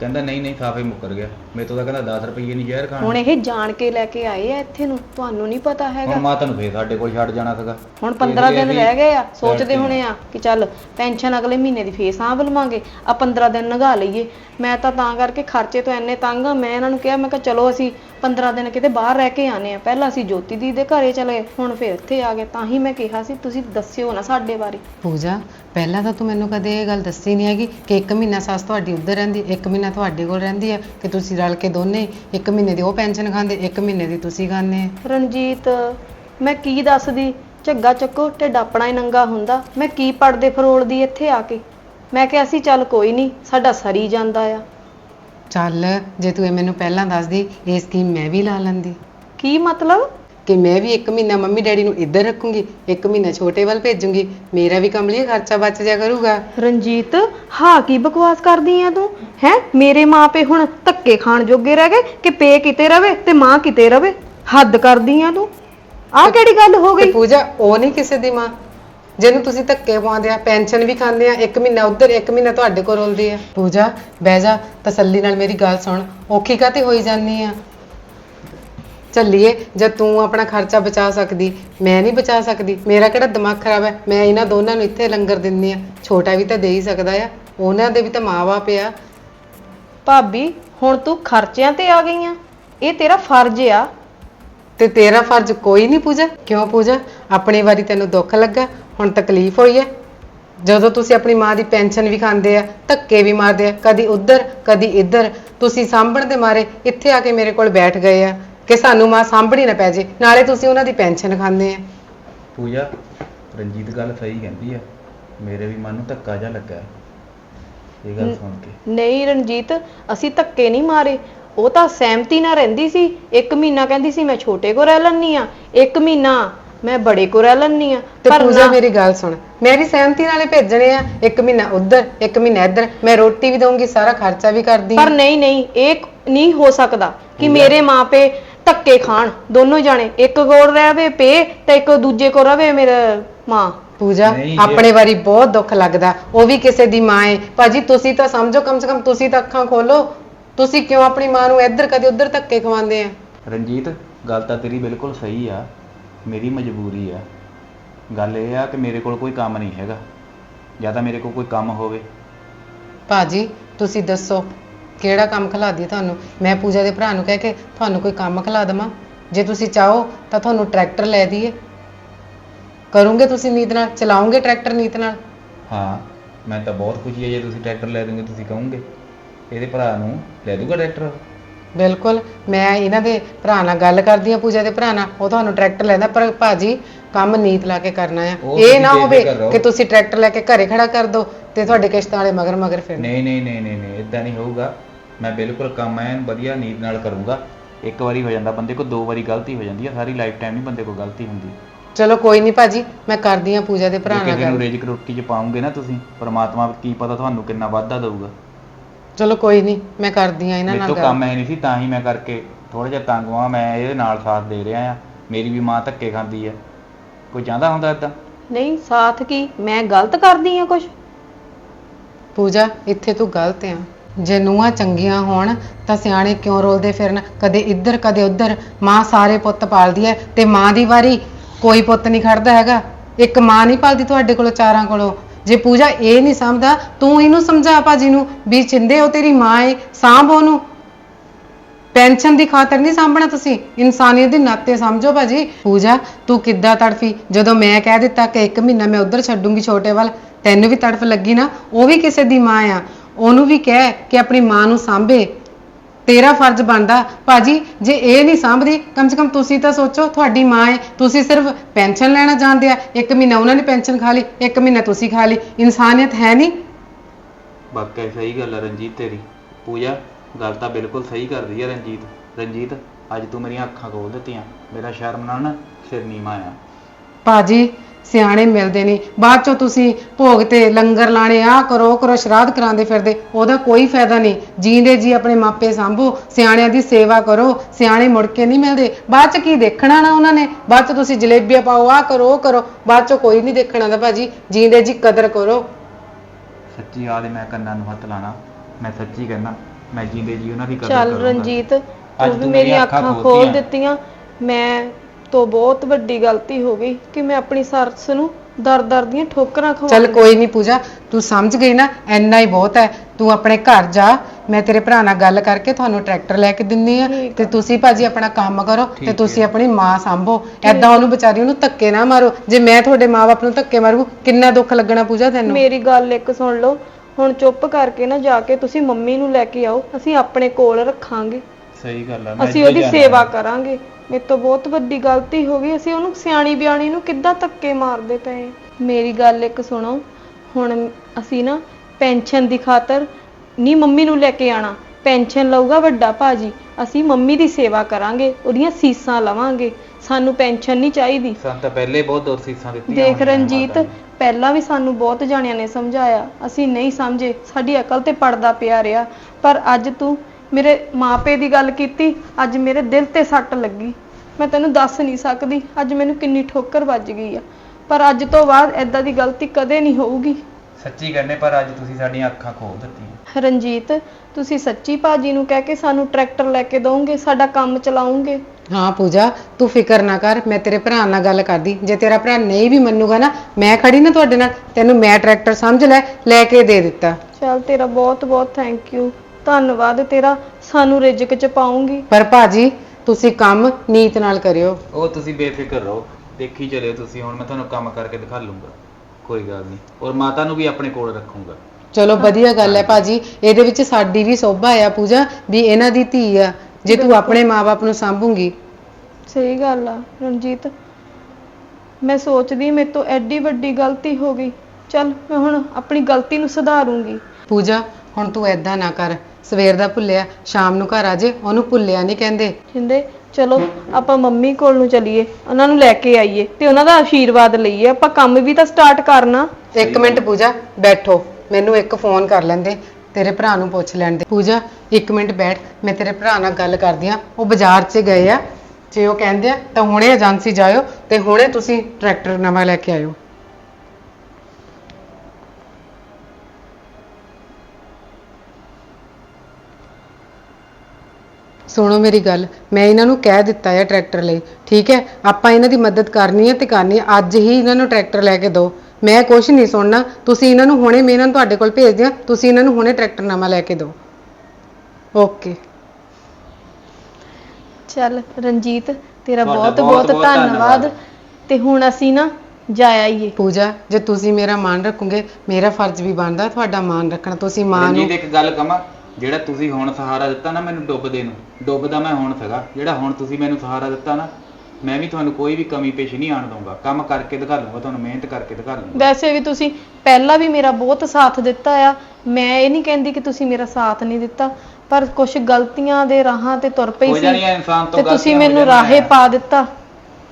ਕਹਿੰਦਾ ਨਹੀਂ ਨਹੀਂ ਸਾਫੇ ਮੁੱਕਰ ਗਿਆ। ਮੇਰੇ ਤੋਂ ਤਾਂ ਕਹਿੰਦਾ 10 ਰੁਪਏ ਨਹੀਂ ਜ਼ਹਿਰ ਖਾਣਾ। ਹੁਣ ਇਹ ਜਾਣ ਕੇ ਲੈ ਕੇ ਆਏ ਆ ਇੱਥੇ ਨੂੰ ਤੁਹਾਨੂੰ ਨਹੀਂ ਪਤਾ ਹੈਗਾ। ਹੁਣ ਮਾਤਾ ਨੂੰ ਫੇਰ ਸਾਡੇ ਕੋਲ ਛੱਡ ਜਾਣਾ ਸੀਗਾ। ਹੁਣ ਇਸ 15 ਲਈ ਦਿਨ ਰਹਿ ਗਏ ਆ ਸੋਚਦੇ ਹੋਣੇ ਆ ਕਿ ਚੱਲ ਪੈਨਸ਼ਨ ਅਗਲੇ ਮਹੀਨੇ ਦੀ ਫੇਰ ਸਾਂਭ ਲਵਾਂਗੇ ਆ 15 ਦਿਨ ਨਗਾ ਲਈਏ। ਮੈਂ ਤਾਂ ਤਾਂ ਕਰਕੇ ਖਰਚੇ ਤੋਂ ਐਨੇ ਤੰਗ ਆ ਮੈਂ ਇਹਨਾਂ ਨੂੰ ਕਿਹਾ ਮੈਂ ਕਿਹਾ ਚਲੋ ਅਸੀਂ 15 ਦਿਨ ਕਿਤੇ ਬਾਹਰ ਰਹਿ ਕੇ ਆਨੇ ਆ। ਪਹਿਲਾਂ ਅਸੀਂ ਜੋਤੀ ਦੀ ਦੇ ਘਰੇ ਚਲੇ ਹੁਣ ਫੇਰ ਇੱਥੇ ਆ ਗਏ। ਤਾਂ ਹੀ ਮੈਂ ਕਿਹਾ ਸੀ ਤੁਸੀਂ ਦੱਸਿਓ ਨਾ ਸਾਡੇ ਬਾਰੇ। ਪੂਜਾ ਪਹਿਲਾਂ ਤਾਂ ਤੂੰ ਮੈਨੂੰ ਕਦੇ ਇਹ ਗੱਲ ਦੱਸੀ ਨਹੀਂ ਹੈਗੀ ਕਿ ਇੱਕ ਮਹੀਨਾ ਸੱਸ ਤੁਹਾਡੀ ਉੱਧਰ ਰਹਿੰਦੀ ਇੱਕ ਮਹੀਨਾ ਤੁਹਾਡੇ ਕੋਲ ਰਹਿੰਦੀ ਹੈ ਕਿ ਤੁਸੀਂ ਰਲ ਕੇ ਦੋਨੇ ਇੱਕ ਮਹੀਨੇ ਦੀ ਉਹ ਪੈਨਸ਼ਨ ਖਾਂਦੇ ਇੱਕ ਮਹੀਨੇ ਦੀ ਤੁਸੀਂ ਖਾਂਦੇ ਰਣਜੀਤ ਮੈਂ ਕੀ ਦੱਸਦੀ? ਝੱਗਾ ਚੱਕੋ ਢਿੱਡ ਆਪਣਾ ਹੀ ਨੰਗਾ ਹੁੰਦਾ। ਮੈਂ ਕੀ ਪੜਦੇ ਫਰੋਲਦੀ ਇੱਥੇ ਆ ਕੇ? ਮੈਂ ਕਿਹਾ ਸੀ ਚੱਲ ਕੋਈ ਨਹੀਂ ਸਾਡਾ ਸਰੀ ਜਾਂਦਾ ਆ। ਚੱਲ ਜੇ ਤੂੰ ਇਹ ਮੈਨੂੰ ਪਹਿਲਾਂ ਦੱਸਦੀ ਇਹ ਸਕੀਮ ਮੈਂ ਵੀ ਲਾ ਲੈਂਦੀ। ਕੀ ਮਤਲਬ? ਕਿ ਮੈਂ ਵੀ ਇੱਕ ਮਹੀਨਾ ਮੰਮੀ ਡੈਡੀ ਨੂੰ ਇੱਧਰ ਰੱਖੂੰਗੀ ਇੱਕ ਮਹੀਨਾ ਛੋਟੇ ਵੱਲ ਭੇਜੂੰਗੀ ਮੇਰਾ ਵੀ ਕਮਲੀਏ ਖਰਚਾ ਬਚ ਜਾ ਕਰੂਗਾ। ਰਣਜੀਤ ਹਾਂ ਕੀ ਬਕਵਾਸ ਕਰਦੀ ਆ ਤੂੰ? ਹੈ? ਮੇਰੇ ਮਾਪੇ ਹੁਣ ਧੱਕੇ ਖਾਣ ਜੋਗੇ ਰਹਿ ਗਏ ਕਿ ਪੇ ਕਿਤੇ ਰਵੇ ਤੇ ਮਾਂ ਕਿਤੇ ਰਵੇ? ਹੱਦ ਕਰਦੀ ਆ ਤੂੰ? ਆਹ ਕਿਹੜੀ ਗੱਲ ਹੋ ਤੇ ਗਈ? ਪੂਜਾ ਉਹ ਨਹੀਂ ਕਿਸੇ ਦੀ ਮਾਂ। ਜਿਹਨੂੰ ਤੁਸੀਂ ਧੱਕੇ ਪਾਉਂਦੇ ਆ ਪੈਨਸ਼ਨ ਵੀ ਖਾਂਦੇ ਆ ਇੱਕ ਮਹੀਨਾ ਉੱਧਰ ਇੱਕ ਮਹੀਨਾ ਤੁਹਾਡੇ ਕੋਲ ਰੋਲਦੀ ਆ। ਪੂਜਾ ਬਹਿ ਜਾ ਤਸੱਲੀ ਨਾਲ ਮੇਰੀ ਗੱਲ ਸੁਣ। ਔਖੀ ਕਾਤੇ ਹੋਈ ਜਾਂਦੀ ਆ? ਚੱਲੀਏ ਜਦ ਤੂੰ ਆਪਣਾ ਖਰਚਾ ਬਚਾ ਸਕਦੀ ਮੈਂ ਨਹੀਂ ਬਚਾ ਸਕਦੀ। ਮੇਰਾ ਕਿਹੜਾ ਦਿਮਾਗ ਖਰਾਬ ਹੈ ਮੈਂ ਇਹਨਾਂ ਦੋਨਾਂ ਨੂੰ ਇੱਥੇ ਲੰਗਰ ਦਿੰਦੀ ਆ। ਛੋਟਾ ਵੀ ਤਾਂ ਦੇ ਹੀ ਸਕਦਾ ਆ। ਉਹਨਾਂ ਦੇ ਵੀ ਤਾਂ ਮਾਂ-ਬਾਪ ਆ। ਭਾਬੀ ਹੁਣ ਤੂੰ ਖਰਚਿਆਂ ਤੇ ਆ ਗਈ ਆ। ਇਹ ਤੇਰਾ ਫਰਜ਼ ਆ। ਤੇ ਤੇਰਾ ਫਰਜ਼ ਕੋਈ ਨਹੀਂ ਪੂਜਾ। ਕਿਉਂ ਪੂਜਾ? ਆਪਣੀ ਵਾਰੀ ਤੈਨੂੰ ਦੁੱਖ ਲੱਗਾ। ਹੁਣ ਤਕਲੀਫ ਹੋਈ ਹੈ। ਜਦੋਂ ਤੁਸੀਂ ਆਪਣੀ ਮਾਂ ਦੀ ਪੈਨਸ਼ਨ ਵੀ ਖਾਂਦੇ ਆ ਧੱਕੇ ਵੀ ਮਾਰਦੇ ਆ ਕਦੀ ਉੱਧਰ ਕਦੀ ਇੱਧਰ ਤੁਸੀਂ ਸਾਂਭਣ ਦੇ ਮਾਰੇ ਇੱਥੇ ਆ ਕੇ ਮੇਰੇ ਕੋਲ ਬੈਠ ਗਏ ਆ ਕਿ ਸਾਨੂੰ ਮਾਂ ਸਾਂਭਣੀ ਨਾ ਪੈ ਜੇ ਨਾਲੇ ਤੁਸੀਂ ਉਹਨਾਂ ਦੀ ਪੈਨਸ਼ਨ ਖਾਂਦੇ ਆ। ਪੂਜਾ ਰਣਜੀਤ ਗੱਲ ਸਹੀ ਕਹਿੰਦੀ ਆ ਮੇਰੇ ਵੀ ਮਨ ਨੂੰ ਧੱਕਾ ਜਿਹਾ ਲੱਗਾ ਹੈ। ਇਹ ਗੱਲ ਸੁਣ ਕੇ। ਨਹੀਂ ਰਣਜੀਤ ਅਸੀਂ ਧੱਕੇ ਨਹੀਂ ਮਾਰੇ ਉਹ ਤਾਂ ਸਹਿਮਤੀ ਨਾਲ ਰਹਿੰਦੀ ਸੀ ਇੱਕ ਮਹੀਨਾ ਕਹਿੰਦੀ ਸੀ ਮੈਂ ਛੋਟੇ ਕੋ ਰਹਿ ਲੈਣੀ ਆ ਇੱਕ ਮਹੀਨਾ ਮੈਂ ਬੜੇ ਕੋ ਰਹਿ ਲੈਣੀ ਆ ਤੇ ਪਰ ਪੂਜਾ ਮੇਰੀ ਗੱਲ ਸੁਣ। ਮੈਂ ਵੀ ਸਹਿਮਤੀ ਨਾਲੇ ਭੇਜਣੇ ਆ ਇੱਕ ਮਹੀਨਾ ਉੱਧਰ ਇੱਕ ਮਹੀਨਾ ਇੱਧਰ। ਮੈਂ ਰੋਟੀ ਵੀ ਦਊਂਗੀ ਸਾਰਾ ਖਰਚਾ ਵੀ ਕਰਦੀ ਪਰ ਨਹੀਂ ਨਹੀਂ ਇਹ ਨਹੀਂ ਹੋ ਸਕਦਾ ਕਿ ਮੇਰੇ ਮਾਪੇ ਧੱਕੇ ਖਾਣ ਦੋਨੋਂ ਜਾਣੇ। ਇੱਕ ਕੋਲ ਰਵੇ ਪੇ ਤੇ ਇੱਕ ਦੂਜੇ ਕੋਲ ਰਵੇ ਮੇਰੇ ਮਾਂ। ਪੂਜਾ ਆਪਣੇ ਵਾਰੀ ਬਹੁਤ ਦੁੱਖ ਲੱਗਦਾ। ਉਹ ਵੀ ਕਿਸੇ ਦੀ ਮਾਂ ਹੈ ਭਾਜੀ ਤੁਸੀਂ ਤਾਂ ਸਮਝੋ ਕਮ ਸੇ ਕਮ ਤੁਸੀਂ ਤਾਂ ਅੱਖਾਂ ਖੋਲੋ। ਤੁਸੀਂ ਕਿਉਂ ਆਪਣੀ ਮਾਂ ਨੂੰ ਇੱਧਰ ਕਦੇ ਉੱਧਰ ਧੱਕੇ ਖਵਾਉਂਦੇ ਆ? ਰਣਜੀਤ ਗੱਲ ਤਾਂ ਤੇਰੀ ਬਿਲਕੁਲ ਸਹੀ ਆ। ਮੇਰੀ ਮਜਬੂਰੀ ਆ। ਗੱਲ ਇਹ ਆ ਕਿ ਮੇਰੇ ਕੋਲ ਕੋਈ ਕੰਮ ਨਹੀਂ ਹੈਗਾ। ਜਾਂ ਤਾਂ ਮੇਰੇ ਕੋਲ ਕੋਈ ਕੰਮ ਹੋਵੇ। ਭਾਜੀ ਤੁਸੀਂ ਦੱਸੋ ਕਿਹੜਾ ਕੰਮ ਖਿਲਾ ਦਈਏ ਤੁਹਾਨੂੰ? ਮੈਂ ਪੂਜਾ ਦੇ ਭਰਾ ਨੂੰ ਕਹਿ ਕੇ ਤੁਹਾਨੂੰ ਕੋਈ ਕੰਮ ਖਿਲਾ ਦੇਵਾਂ। ਜੇ ਤੁਸੀਂ ਚਾਹੋ ਤਾਂ ਤੁਹਾਨੂੰ ਟਰੈਕਟਰ ਲੈ ਦਈਏ। ਕਰੋਗੇ ਤੁਸੀਂ ਨੀਤ ਨਾਲ? ਚਲਾਓਗੇ ਟਰੈਕਟਰ ਨੀਤ ਨਾਲ? ਹਾਂ ਮੈਂ ਤਾਂ ਬਹੁਤ ਖੁਸ਼ੀ ਹੈ ਜੇ ਤੁਸੀਂ ਟਰੈਕਟਰ ਲੈ ਦੋਗੇ ਤੁਸੀਂ ਕਹੋਗੇ। ਇਹਦੇ ਭਰਾ ਨੂੰ ਲੈ ਦੂਗਾ ਟਰੈਕਟਰ? ਬਿਲਕੁਲ ਮੈਂ ਇਹਨਾਂ ਦੇ ਭਰਾ ਨਾਲ ਗੱਲ ਕਰਦੀ ਆ ਪੂਜਾ ਦੇ ਭਰਾ ਨਾਲ ਉਹ ਤੁਹਾਨੂੰ ਟਰੈਕਟਰ ਲੈਂਦਾ ਪਰ ਭਾਜੀ ਕੰਮ ਨੀਤ ਲਾ ਕੇ ਕਰਨਾ ਆ। ਉਹ ਇਹ ਤੁਸੀਂ ਨਾ ਹੋਵੇ। ਕਿ ਤੁਸੀਂ ਟਰੈਕਟਰ ਲੈ ਕੇ ਘਰੇ ਖੜਾ ਕਰ ਦਿਓ ਤੇ ਤੁਹਾਡੇ ਕਿਸ਼ਤਾਂ ਵਾਲੇ ਮਗਰ ਮਗਰ ਫਿਰ। ਨਹੀਂ ਨਹੀਂ ਨਹੀਂ ਨਹੀਂ ਨਹੀਂ ਇਦਾਂ ਨਹੀਂ ਹੋਊਗਾ। ਮੈਂ ਬਿਲਕੁਲ ਕੰਮ ਐਨ ਵਧੀਆ ਨੀਤ ਨਾਲ ਕਰੂੰਗਾ। ਇੱਕ ਵਾਰੀ ਹੋ ਜਾਂਦਾ ਬੰਦੇ ਕੋ ਦੋ ਵਾਰੀ ਗਲਤੀ ਹੋ ਜਾਂਦੀ ਹੈ ਸਾਰੀ ਲਾਈਫ ਟਾਈਮ ਨਹੀਂ ਬੰਦੇ ਕੋ ਗਲਤੀ ਹੁੰਦੀ। ਚਲੋ ਕੋਈ ਨਹੀਂ ਭਾਜੀ ਮੈਂ ਕਰਦੀ ਆ ਪੂਜਾ ਦੇ ਭਰਾ ਜੇ ਨਾਲ ਕਿਸੇ ਨੂੰ ਗੱਲ। ਰਿਜਕ ਰੋਟੀ ਚ ਪਾਉਂਗੇ ਨਾ ਤੁਸੀਂ ਪਰਮਾਤਮਾ ਕੀ ਪਤਾ ਤੁਹਾਨੂੰ ਕਿੰਨਾ ਵਾਧਾ ਦਊਗਾ। ਚਲੋ ਕੋਈ ਨਹੀਂ ਮੈਂ ਕਰਦੀ ਆ ਇਹਨਾਂ ਮੇਰੇ ਨਾਲ ਤੋਂ ਗੱਲ। ਕੰਮ ਹੈ ਨਹੀਂ ਸੀ ਤਾਂ ਹੀ ਮੈਂ ਕਰਕੇ ਥੋੜਾ ਜਿਹਾ ਤੰਗ ਆ ਮੈਂ ਇਹਦੇ ਨਾਲ ਸਾਥ ਦੇ ਰਿਹਾ ਆ ਮੇਰੀ ਵੀ ਮਾਂ ਧੱਕੇ ਖਾਂਦੀ ਆ ਕੋਈ ਚਾਹੁੰਦਾ ਹੁੰਦਾ ਇਦਾਂ ਨਹੀਂ ਸਾਥ ਕੀ? ਮੈਂ ਗਲਤ ਕਰਦੀ ਆ ਕੁਝ ਪੂਜਾ ਇੱਥੇ ਤੂੰ ਗਲਤ ਆ। ਜੇ ਨੂੰਹਾਂ ਚੰਗੀਆਂ ਹੋਣ ਤਾਂ ਸਿਆਣੇ ਕਿਉਂ ਰੋਲਦੇ ਫਿਰਨ? ਕਦੇ ਇੱਧਰ ਕਦੇ ਉੱਧਰ। ਮਾਂ ਸਾਰੇ ਪੁੱਤ ਪਾਲਦੀ ਹੈ ਤੇ ਮਾਂ ਦੀ ਵਾਰੀ ਕੋਈ ਪੁੱਤ ਨਹੀਂ ਖੜਦਾ ਹੈਗਾ। ਇੱਕ ਮਾਂ ਨਹੀਂ ਪਾਲਦੀ ਤੁਹਾਡੇ ਕੋਲੋਂ ਚਾਰਾਂ ਕੋਲੋਂ। ਜੇ ਪੂਜਾ ਇਹ ਨਹੀਂ ਸਮਝਦਾ, ਤੂੰ ਇਹਨੂੰ ਸਮਝਾ ਭਾਜੀ ਨੂੰ ਵੀ ਚਿੰਦੇ ਉਹ ਤੇਰੀ ਮਾਂ ਏ, ਸਾਂਭ ਉਹਨੂੰ। ਪੈਨਸ਼ਨ ਦੀ ਖਾਤਰ ਨਹੀਂ ਸਾਂਭਣਾ ਤੁਸੀਂ, ਇਨਸਾਨੀਅਤ ਦੇ ਨਾਤੇ ਸਮਝੋ ਭਾਜੀ। ਪੂਜਾ, ਤੂੰ ਕਿੱਦਾਂ ਤੜਫੀ? ਜਦੋਂ ਮੈਂ ਕਹਿ ਦਿੱਤਾ ਕਿ ਇੱਕ ਮਹੀਨਾ ਮੈਂ ਉੱਧਰ ਛੱਡੂੰਗੀ ਛੋਟੇ ਵੱਲ, ਤੈਨੂੰ ਵੀ ਤੜਫ ਲੱਗੀ ਨਾ, ਉਹ ਵੀ ਕਿਸੇ ਦੀ ਮਾਂ ਆ। ਉਹਨੂੰ ਵੀ ਕਹਿ ਕਿ ਆਪਣੀ ਮਾਂ ਨੂੰ ਸਾਂਭੇ। ਤੇਰਾ ਫਰਜ਼ ਬਣਦਾ। ਭਾਜੀ ਜੇ ਇਹ ਨਹੀਂ ਸਾਂਭਦੀ ਕਮ ਸੇ ਕਮ ਤੁਸੀਂ ਤਾਂ ਸੋਚੋ ਤੁਹਾਡੀ ਮਾਂ ਹੈ। ਤੁਸੀਂ ਸਿਰਫ ਪੈਨਸ਼ਨ ਲੈਣਾ ਜਾਣਦੇ ਆ। ਇੱਕ ਮਹੀਨਾ ਉਹਨਾਂ ਨੇ ਪੈਨਸ਼ਨ ਖਾ ਲਈ ਇੱਕ ਮਹੀਨਾ ਤੁਸੀਂ ਖਾ ਲਈ। ਇਨਸਾਨੀਅਤ ਹੈ ਨਹੀਂ। ਵਾਕਿਆ ਸਹੀ ਗੱਲ ਹੈ ਰਣਜੀਤ ਤੇਰੀ। ਪੂਜਾ ਗੱਲ ਤਾਂ ਬਿਲਕੁਲ ਸਹੀ ਕਰ ਰਹੀ ਹੈ ਰਣਜੀਤ। ਰਣਜੀਤ ਅੱਜ ਤੂੰ ਮੇਰੀਆਂ ਅੱਖਾਂ ਖੋਲ ਦਿੱਤੀਆਂ। ਮੇਰਾ ਸ਼ਰਮ ਨਾਲ ਨਾ ਸਿਰ ਨੀਵਾਂ ਆ ਭਾਜੀ ਸਿਆਣੇ ਮਿਲਦੇ ਨਹੀਂ। ਬਾਅਦ ਚੋਂ ਤੁਸੀਂ ਭੋਗ ਤੇ ਲੰਗਰ ਲਾਣੇ ਆ ਕਰੋ ਕਰੋ ਸ਼ਰਾਧ ਕਰਾਉਂਦੇ ਫਿਰਦੇ ਉਹਦਾ ਕੋਈ ਫਾਇਦਾ ਨਹੀਂ। ਜੀਂਦੇ ਜੀ ਆਪਣੇ ਮਾਪੇ ਸੰਭੋ ਸਿਆਣਿਆਂ ਦੀ ਸੇਵਾ ਕਰੋ ਸਿਆਣੇ ਮੁੜ ਕੇ ਨਹੀਂ ਮਿਲਦੇ। ਬਾਅਦ ਚ ਕੀ ਦੇਖਣਾ ਨਾ ਉਹਨਾਂ ਨੇ? ਬਾਅਦ ਚ ਤੁਸੀਂ ਜਲੇਬੀਆਂ ਪਾਓ ਆ ਕਰੋ ਉਹ ਕਰੋ ਬਾਅਦ ਚ ਕੋਈ ਨਹੀਂ ਦੇਖਣਾ ਦਾ ਭਾਜੀ। ਜੀਂਦੇ ਜੀ ਕਦਰ ਕਰੋ। ਸੱਚੀ ਆਦੇ ਮੈਂ ਕੰਨਾਂ ਨੂੰ ਹੱਥ ਲਾਣਾ ਮੈਂ ਸੱਚੀ ਕਹਿੰਦਾ ਮੈਂ ਜੀਂਦੇ ਜੀ ਉਹਨਾਂ ਦੀ ਕਦਰ ਚੱਲ ਕਰੂੰਗਾ। ਰਣਜੀਤ ਅੱਜ ਤੂੰ ਵੀ ਤੂੰ ਮੇਰੀਆਂ ਅੱਖਾਂ ਖੋਲ। ਦਿੱਤੀਆਂ। ਮੈਂ ਤੋਂ ਬਹੁਤ ਵੱਡੀ ਗਲਤੀ ਹੋ ਗਈ ਕਿ ਮੈਂ ਆਪਣੀ ਸੱਸ ਨੂੰ ਦਰ-ਦਰ ਦੀਆਂ ਠੋਕਰਾਂ ਖਵਾ ਚੱਲ ਕੋਈ ਨਹੀਂ ਪੂਜਾ ਤੂੰ ਸਮਝ ਗਈ ਨਾ ਇੰਨਾ ਹੀ ਬਹੁਤ ਹੈ। ਤੂੰ ਆਪਣੇ ਘਰ ਜਾ ਮੈਂ ਤੇਰੇ ਭਰਾ ਨਾਲ ਗੱਲ ਕਰਕੇ ਤੁਹਾਨੂੰ ਟਰੈਕਟਰ ਲੈ ਕੇ ਦਿੰਨੀ ਆ। ਤੇ ਤੁਸੀਂ ਭਾਜੀ ਆਪਣਾ ਕੰਮ ਕਰੋ ਤੇ ਤੁਸੀਂ ਆਪਣੀ ਮਾਂ ਸੰਭੋ। ਐਦਾਂ ਉਹਨੂੰ ਵਿਚਾਰੀ ਨੂੰ ਧੱਕੇ ਨਾ ਮਾਰੋ। ਜੇ ਮੈਂ ਤੁਹਾਡੇ ਮਾਂ-ਬਾਪ ਨੂੰ ਧੱਕੇ ਮਾਰੂ ਕਿੰਨਾ ਦੁੱਖ ਲੱਗਣਾ ਪੂਜਾ ਤੈਨੂੰ? ਮੇਰੀ ਗੱਲ ਇੱਕ ਸੁਣ ਲਓ। ਹੁਣ ਚੁੱਪ ਕਰਕੇ ਨਾ ਜਾ ਕੇ ਤੁਸੀਂ ਮੰਮੀ ਨੂੰ ਲੈ ਕੇ ਆਓ। ਅਸੀਂ ਆਪਣੇ ਕੋਲ ਰੱਖਾਂਗੇ। ਸਹੀ ਗੱਲ ਆ ਅਸੀਂ ਉਹਦੀ ਸੇਵਾ ਕਰਾਂਗੇ। ਮੇਰੇ ਤੋਂ ਬਹੁਤ ਵੱਡੀ ਗਲਤੀ ਹੋ ਗਈ ਅਸੀਂ ਉਹਨੂੰ ਸਿਆਣੀ ਬਿਆਣੀ ਨੂੰ ਕਿੱਦਾਂ ਧੱਕੇ ਮਾਰਦੇ ਪਏ ਮੇਰੀ ਗੱਲ ਇੱਕ ਸੁਣੋ ਹੁਣ ਅਸੀਂ ਨਾ ਪੈਨਸ਼ਨ ਦੀ ਖਾਤਰ ਨਹੀਂ ਮੰਮੀ ਨੂੰ ਲੈ ਕੇ ਆਣਾ। ਪੈਨਸ਼ਨ ਲਊਗਾ ਵੱਡਾ ਭਾਜੀ ਅਸੀਂ ਮੰਮੀ ਦੀ ਸੇਵਾ ਕਰਾਂਗੇ ਉਹਦੀਆਂ ਸੀਸਾਂ ਲਵਾਂਗੇ। ਸਾਨੂੰ ਪੈਨਸ਼ਨ ਨਹੀਂ ਚਾਹੀਦੀ। ਸਾਨੂੰ ਤਾਂ ਪਹਿਲੇ ਹੀ ਬਹੁਤ ਦੁਰਸੀਸਾਂ ਦਿੱਤੀਆਂ ਦੇਖ ਹੋਈਆਂ ਰਣਜੀਤ ਮਾਤਾ ਨੇ। ਪਹਿਲਾਂ ਵੀ ਸਾਨੂੰ ਬਹੁਤ ਜਾਣਿਆਂ ਨੇ ਸਮਝਾਇਆ। ਅਸੀਂ ਨਹੀਂ ਸਮਝੇ ਸਾਡੀ ਅਕਲ ਤੇ ਪੜਦਾ ਪਿਆ ਰਿਹਾ। ਪਰ ਅੱਜ ਤੂੰ ਮੇਰੇ ਮਾਪੇ ਦੀ ਗੱਲ ਕੀਤੀ ਅੱਜ ਮੇਰੇ ਦਿਲ ਤੇ ਸੱਟ ਲੱਗੀ। ਮੈਂ ਤੈਨੂੰ ਦੱਸ ਨਹੀਂ ਸਕਦੀ ਅੱਜ ਮੈਨੂੰ ਕਿੰਨੀ ਠੋਕਰ ਵੱਜ ਗਈ ਆ। ਪਰ ਅੱਜ ਤੋਂ ਬਾਅਦ ਐਦਾਂ ਦੀ ਗਲਤੀ ਕਦੇ ਨਹੀਂ ਹੋਊਗੀ। ਸੱਚੀ ਕਹਿੰਦੇ ਪਰ ਅੱਜ ਤੁਸੀਂ ਸਾਡੀਆਂ ਅੱਖਾਂ ਖੋਲ ਦਿੱਤੀਆਂ। ਰਣਜੀਤ ਤੁਸੀਂ ਸੱਚੀ ਭਾਜੀ ਨੂੰ ਕਹਿ ਕੇ ਸਾਨੂੰ ਟਰੈਕਟਰ ਲੈ ਕੇ ਦੋਗੇ ਸਾਡਾ ਕੰਮ ਚਲਾਉਂਗੇ। ਹਾਂ ਪੂਜਾ ਤੂੰ ਫਿਕਰ ਨਾ ਕਰ ਮੈਂ ਤੇਰੇ ਭਰਾ ਨਾਲ ਗੱਲ ਕਰਦੀ। ਜੇ ਤੇਰਾ ਭਰਾ ਨਹੀਂ ਵੀ ਮੰਨੂਗਾ ਨਾ ਮੈਂ ਖੜੀ ਨਾ ਤੁਹਾਡੇ ਨਾਲ। ਤੈਨੂੰ ਮੈਂ ਟਰੈਕਟਰ ਸਮਝ ਲੈ ਲੈ ਕੇ ਦੇ ਦਿੱਤਾ। ਚਲ ਤੇਰਾ ਬਹੁਤ ਬਹੁਤ ਥੈਂਕ ਯੂ ਧੰਨਵਾਦ ਤੇਰਾ ਸਾਨੂੰ ਰਿਜਕ ਚ ਪਾਉਂਗੀ। ਪਰ ਭਾਜੀ ਤੁਸੀਂ ਕੰਮ ਨੀਤ ਨਾਲ ਕਰਿਓ। ਉਹ ਤੁਸੀਂ ਬੇਫਿਕਰ ਰਹੋ। ਦੇਖੀ ਚੱਲਿਓ ਤੁਸੀਂ ਹੁਣ ਮੈਂ ਤੁਹਾਨੂੰ ਕੰਮ ਕਰਕੇ ਦਿਖਾ ਲੂੰਗਾ। ਕੋਈ ਗੱਲ ਨਹੀਂ। ਔਰ ਮਾਤਾ ਨੂੰ ਵੀ ਆਪਣੇ ਕੋਲ ਰੱਖੂੰਗਾ। ਚਲੋ ਵਧੀਆ ਗੱਲ ਹੈ ਭਾਜੀ। ਇਹਦੇ ਵਿੱਚ ਸਾਡੀ ਵੀ ਸੋਭਾ ਆ ਪੂਜਾ ਵੀ ਇਹਨਾਂ ਦੀ ਧੀ ਆ। ਜੇ ਤੂੰ ਆਪਣੇ ਮਾਪੇ ਨੂੰ ਸਾਂਭੂਗੀ। ਸਹੀ ਗੱਲ ਆ ਰਣਜੀਤ। ਮੈਂ ਸੋਚਦੀ ਮੇਰੇ ਤੋਂ ਐਡੀ ਵੱਡੀ ਗਲਤੀ ਹੋ ਗਈ। ਚੱਲ ਮੈਂ ਹੁਣ ਆਪਣੀ ਗਲਤੀ ਨੂੰ ਸੁਧਾਰੂੰਗੀ। ਪੂਜਾ ਹੁਣ ਤੂੰ ਐਦਾਂ ਨਾ ਕਰ। ਸਵੇਰ ਦਾ ਭੁੱਲਿਆ ਸ਼ਾਮ ਨੂੰ ਘਰ ਆ ਜੇ ਉਹਨੂੰ ਭੁੱਲਿਆ ਨਹੀਂ ਕਹਿੰਦੇ। ਜਿੰਦੇ ਚਲੋ ਆਪਾਂ ਮੰਮੀ ਕੋਲ ਨੂੰ ਚਲੀਏ ਉਹਨਾਂ ਨੂੰ ਲੈ ਕੇ ਆਈਏ ਤੇ ਉਹਨਾਂ ਦਾ ਆਸ਼ੀਰਵਾਦ ਲਈਏ। ਆਪਾਂ ਕੰਮ ਵੀ ਤਾਂ ਸਟਾਰਟ ਕਰਨਾ। ਇੱਕ ਮਿੰਟ ਪੂਜਾ ਬੈਠੋ ਮੈਨੂੰ ਇੱਕ ਫੋਨ ਕਰ ਲੈਂਦੇ ਤੇਰੇ ਭਰਾ ਨੂੰ ਪੁੱਛ ਲੈਣ ਦੇ ਪੂਜਾ ਇੱਕ ਮਿੰਟ ਬੈਠ ਮੈਂ ਤੇਰੇ ਭਰਾ ਨਾਲ ਗੱਲ ਕਰਦੀ ਆ ਉਹ ਬਾਜ਼ਾਰ 'ਚ ਗਏ ਆ। ਜੇ ਉਹ ਕਹਿੰਦੇ ਆ ਤਾਂ ਹੁਣੇ ਏਜੰਸੀ ਜਾਇਓ ਤੇ ਹੁਣੇ ਤੁਸੀਂ ਟਰੈਕਟਰ ਨਵਾਂ ਲੈ ਕੇ ਆਇਓ। ਸੁਣੋ ਮੇਰੀ ਗੱਲ ਮੈਂ ਇਹਨਾਂ ਨੂੰ ਕਹਿ ਦਿੱਤਾ ਹੈ ਟਰੈਕਟਰ ਲਈ ਠੀਕ ਹੈ? ਆਪਾਂ ਇਹਨਾਂ ਦੀ ਮਦਦ ਕਰਨੀ ਹੈ ਤੇ ਕਰਨੀ ਹੈ ਅੱਜ ਹੀ ਇਹਨਾਂ ਨੂੰ ਟਰੈਕਟਰ ਲੈ ਕੇ ਦਿਓ। ਮੈਂ ਕੁਝ ਨਹੀਂ ਸੁਣਨਾ ਤੁਸੀਂ ਇਹਨਾਂ ਨੂੰ ਹੁਣੇ ਮੈਂ ਇਹਨਾਂ ਨੂੰ ਤੁਹਾਡੇ ਕੋਲ ਭੇਜ ਦਿਆਂ ਤੁਸੀਂ ਇਹਨਾਂ ਨੂੰ ਹੁਣੇ ਟਰੈਕਟਰ ਨਵਾਂ ਲੈ ਕੇ ਦਿਓ। ਓਕੇ। ਚੱਲ ਰਣਜੀਤ ਤੇਰਾ ਤੁਹਾਡਾ ਬਹੁਤ ਬਹੁਤ- ਧੰਨਵਾਦ। ਧੰਨਵਾਦ। ਤੇ ਹੁਣ ਅਸੀਂ ਨਾ ਜਾ ਆਈਏ। ਪੂਜਾ ਜੇ ਤੁਸੀਂ ਮੇਰਾ ਮਾਨ ਰੱਖੋਗੇ ਮੇਰਾ ਫਰਜ਼ ਵੀ ਬਣਦਾ ਤੁਹਾਡਾ ਮਾਨ ਰੱਖਣਾ ਤੁਸੀਂ ਮਾਂ ਨੂੰ ਰਣਜੀਤ ਇੱਕ ਗੱਲ ਕਵਾਂ ਜਿਹੜਾ ਤੁਸੀਂ ਹੁਣ ਸਹਾਰਾ ਦਿੱਤਾ ਨਾ ਮੈਨੂੰ ਡੁੱਬਦੇ ਨੂੰ ਡੁੱਬਦਾ ਮੈਂ ਹੁਣ ਸੀਗਾ। ਜਿਹੜਾ ਹੁਣ ਤੁਸੀਂ ਮੈਨੂੰ ਸਹਾਰਾ ਦਿੱਤਾ ਨਾ ਮੈਂ ਵੀ ਤੁਹਾਨੂੰ ਕੋਈ ਵੀ ਕਮੀ ਪੇਸ਼ ਨਹੀਂ ਆਣ ਦਊਂਗਾ। ਕੰਮ ਕਰਕੇ ਦਿਖਾ ਲੂੰਗਾ ਤੁਹਾਨੂੰ ਮਿਹਨਤ ਕਰਕੇ ਦਿਖਾ ਲੂੰਗਾ ਵੈਸੇ ਵੀ ਤੁਸੀਂ ਪਹਿਲਾਂ ਵੀ ਮੇਰਾ ਬਹੁਤ ਸਾਥ ਦਿੱਤਾ ਆ। ਮੈਂ ਇਹ ਨਹੀਂ ਕਹਿੰਦੀ ਕਿ ਤੁਸੀਂ ਮੇਰਾ ਸਾਥ ਨਹੀਂ ਦਿੱਤਾ ਪਰ ਕੁਝ ਗਲਤੀਆਂ ਦੇ ਰਾਹਾਂ ਤੇ ਤੁਰ ਪਈ ਹੋ ਸੀ ਜਾਣੀਆਂ ਇਨਸਾਨ ਤੋਂ ਤੇ ਤੁਸੀਂ ਗਲਤੀਆਂ ਹੋ ਮੈਨੂੰ ਰਾਹੇ। ਪਾ ਦਿੱਤਾ।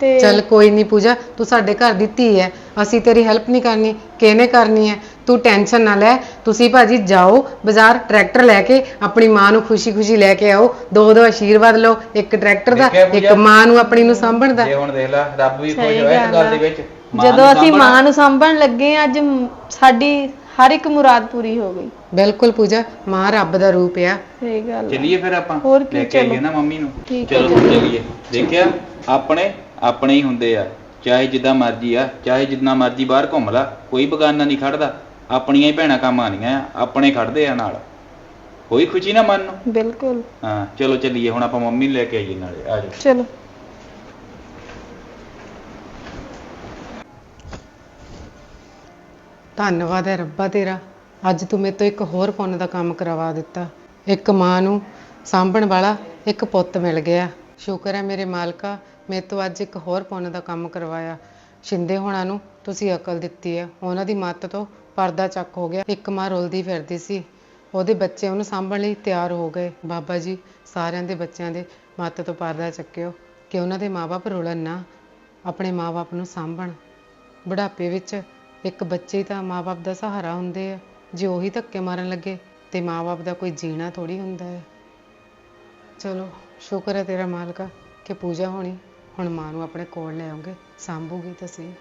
ਤੇ ਚੱਲ ਕੋਈ ਨਹੀਂ ਪੂਜਾ ਤੂੰ ਸਾਡੇ ਘਰ ਦੀ ਧੀ ਹੈ ਅਸੀਂ ਤੇਰੀ ਹੈਲਪ ਨਹੀਂ ਕਰਨੀ ਕਿਹਨੇ ਕਰਨੀ ਹੈ ਤੂੰ ਟੈਨਸ਼ਨ ਨਾ ਲੈ ਤੁਸੀਂ ਭਾਜੀ ਜਾਓ ਬਾਜ਼ਾਰ ਟਰੈਕਟਰ ਲੈ ਕੇ ਆਪਣੀ ਮਾਂ ਨੂੰ ਖੁਸ਼ੀ-ਖੁਸ਼ੀ ਲੈ ਕੇ ਆਓ ਦੋ ਦੋ ਆਸ਼ੀਰਵਾਦ ਲਓ ਇੱਕ ਟਰੈਕਟਰ ਦਾ ਦੇਖਿਆ ਇੱਕ ਪੂਜਾ? ਮਾਂ ਨੂੰ ਆਪਣੀ ਨੂੰ ਸਾਂਭਣ ਦਾ ਜੇ ਹੁਣ ਦੇਖ ਲੈ ਰੱਬ ਵੀ ਖੁਸ਼ ਸਹੀ ਹੋਇਆ ਇਸ ਗੱਲ ਗੱਲ ਆ। ਦੇ ਵਿੱਚ ਮਾਂ ਜਦੋਂ ਅਸੀਂ ਸਾਂਭਣਾ। ਮਾਂ ਨੂੰ ਸਾਂਭਣ ਲੱਗੇ ਹਾਂ, ਅੱਜ ਮ- ਸਾਡੀ ਹਰ ਇੱਕ ਮੁਰਾਦ ਪੂਰੀ ਹੋ ਗਈ ਬਿਲਕੁਲ ਪੂਜਾ ਮਾਂ ਰੱਬ ਦਾ ਰੂਪ ਆ ਸਹੀ ਗੱਲ ਆ। ਚੱਲੀਏ ਫਿਰ ਆਪਾਂ ਹੋਰ ਕੀ, ਲੈ ਕੇ ਆਈਏ ਚਲੋ। ਨਾ ਮੰਮੀ ਨੂੰ ਠੀਕ ਹੈ, ਚਲੋ ਚੱਲੀਏ ਦੇਖਿਆ ਆਪਣੇ ਆਪਣੇ ਹੀ ਹੁੰਦੇ ਆ ਚਾਹੇ ਜਿੱਦਾਂ ਮਰਜ਼ੀ ਆ ਚਾਹੇ ਜਿੰਨਾ ਮਰਜ਼ੀ ਬਾਹਰ ਘੁੰਮ ਲਾ ਕੋਈ ਬਗਾਨਾ ਨਹੀਂ ਖੜਦਾ ਆਪਣੀਆਂ ਹੀ ਭੈਣਾਂ ਕੰਮ ਆਣੀਆਂ ਆ ਆਪਣੇ ਖੜਦੇ ਆ ਨਾਲ। ਕੋਈ ਖੁਸ਼ੀ ਨਾ ਮਨ ਨੂੰ? ਬਿਲਕੁਲ। ਹਾਂ ਚਲੋ ਚੱਲੀਏ ਹੁਣ ਆਪਾਂ ਮੰਮੀ ਨੂੰ ਲੈ ਕੇ ਆਈਏ ਨਾਲੇ ਆ ਜਾਓ। ਚਲੋ। ਧੰਨਵਾਦ ਹੈ ਰੱਬਾ ਤੇਰਾ ਅੱਜ ਤੂੰ ਮੇਰੇ ਤੋਂ ਇੱਕ ਹੋਰ ਪੁੰਨ ਦਾ ਕੰਮ ਕਰਵਾ ਦਿੱਤਾ। ਇੱਕ ਮਾਂ ਨੂੰ ਸਾਂਭਣ ਵਾਲਾ ਇੱਕ ਪੁੱਤ ਮਿਲ ਗਿਆ। ਸ਼ੁਕਰ ਹੈ ਮੇਰੇ ਮਾਲਕਾ ਮੇਰੇ ਤੋਂ ਅੱਜ ਇੱਕ ਹੋਰ ਪੁੰਨ ਦਾ ਕੰਮ ਕਰਵਾਇਆ। ਸ਼ਿੰਦੇ ਹੋਣਾ ਨੂੰ ਤੁਸੀਂ ਅਕਲ ਦਿੱਤੀ ਹੈ ਉਹਨਾਂ ਦੀ ਮੱਤ ਤੋਂ ਪਰਦਾ ਚੱਕ ਹੋ ਗਿਆ। ਇੱਕ ਮਾਂ ਰੁਲਦੀ ਫਿਰਦੀ ਸੀ। ਉਹਦੇ ਬੱਚੇ ਉਹਨੂੰ ਸਾਂਭਣ ਲਈ ਤਿਆਰ ਹੋ ਗਏ। ਬਾਬਾ ਜੀ ਸਾਰਿਆਂ ਦੇ ਬੱਚਿਆਂ ਦੇ ਮੱਤ ਤੋਂ ਪਰਦਾ ਚੱਕਿਓ ਕਿ ਉਹਨਾਂ ਦੇ ਮਾਪੇ ਰੁਲਣ ਨਾ, ਆਪਣੇ ਮਾਪੇ ਨੂੰ ਸਾਂਭਣ। ਬੁਢਾਪੇ ਵਿੱਚ ਇੱਕ ਬੱਚੇ ਹੀ ਤਾਂ ਮਾਪੇ ਦਾ ਸਹਾਰਾ ਹੁੰਦੇ ਆ। ਜੇ ਉਹੀ ਧੱਕੇ ਮਾਰਨ ਲੱਗੇ ਤੇ ਮਾਪੇ ਦਾ ਕੋਈ ਜੀਣਾ ਥੋੜੀ ਹੁੰਦਾ ਹੈ। ਚਲੋ, ਸ਼ੁਕਰ ਹੈ ਤੇਰਾ ਮਾਲਕਾ ਕਿ ਪੂਜਾ ਹੋਣੀ। ਹੁਣ ਮਾਂ ਨੂੰ ਆਪਣੇ ਕੋਲ ਲੈ ਆਉਂਗੇ। ਸਾਂਭੂਗੀ ਤਾਂ ਸਹੀ।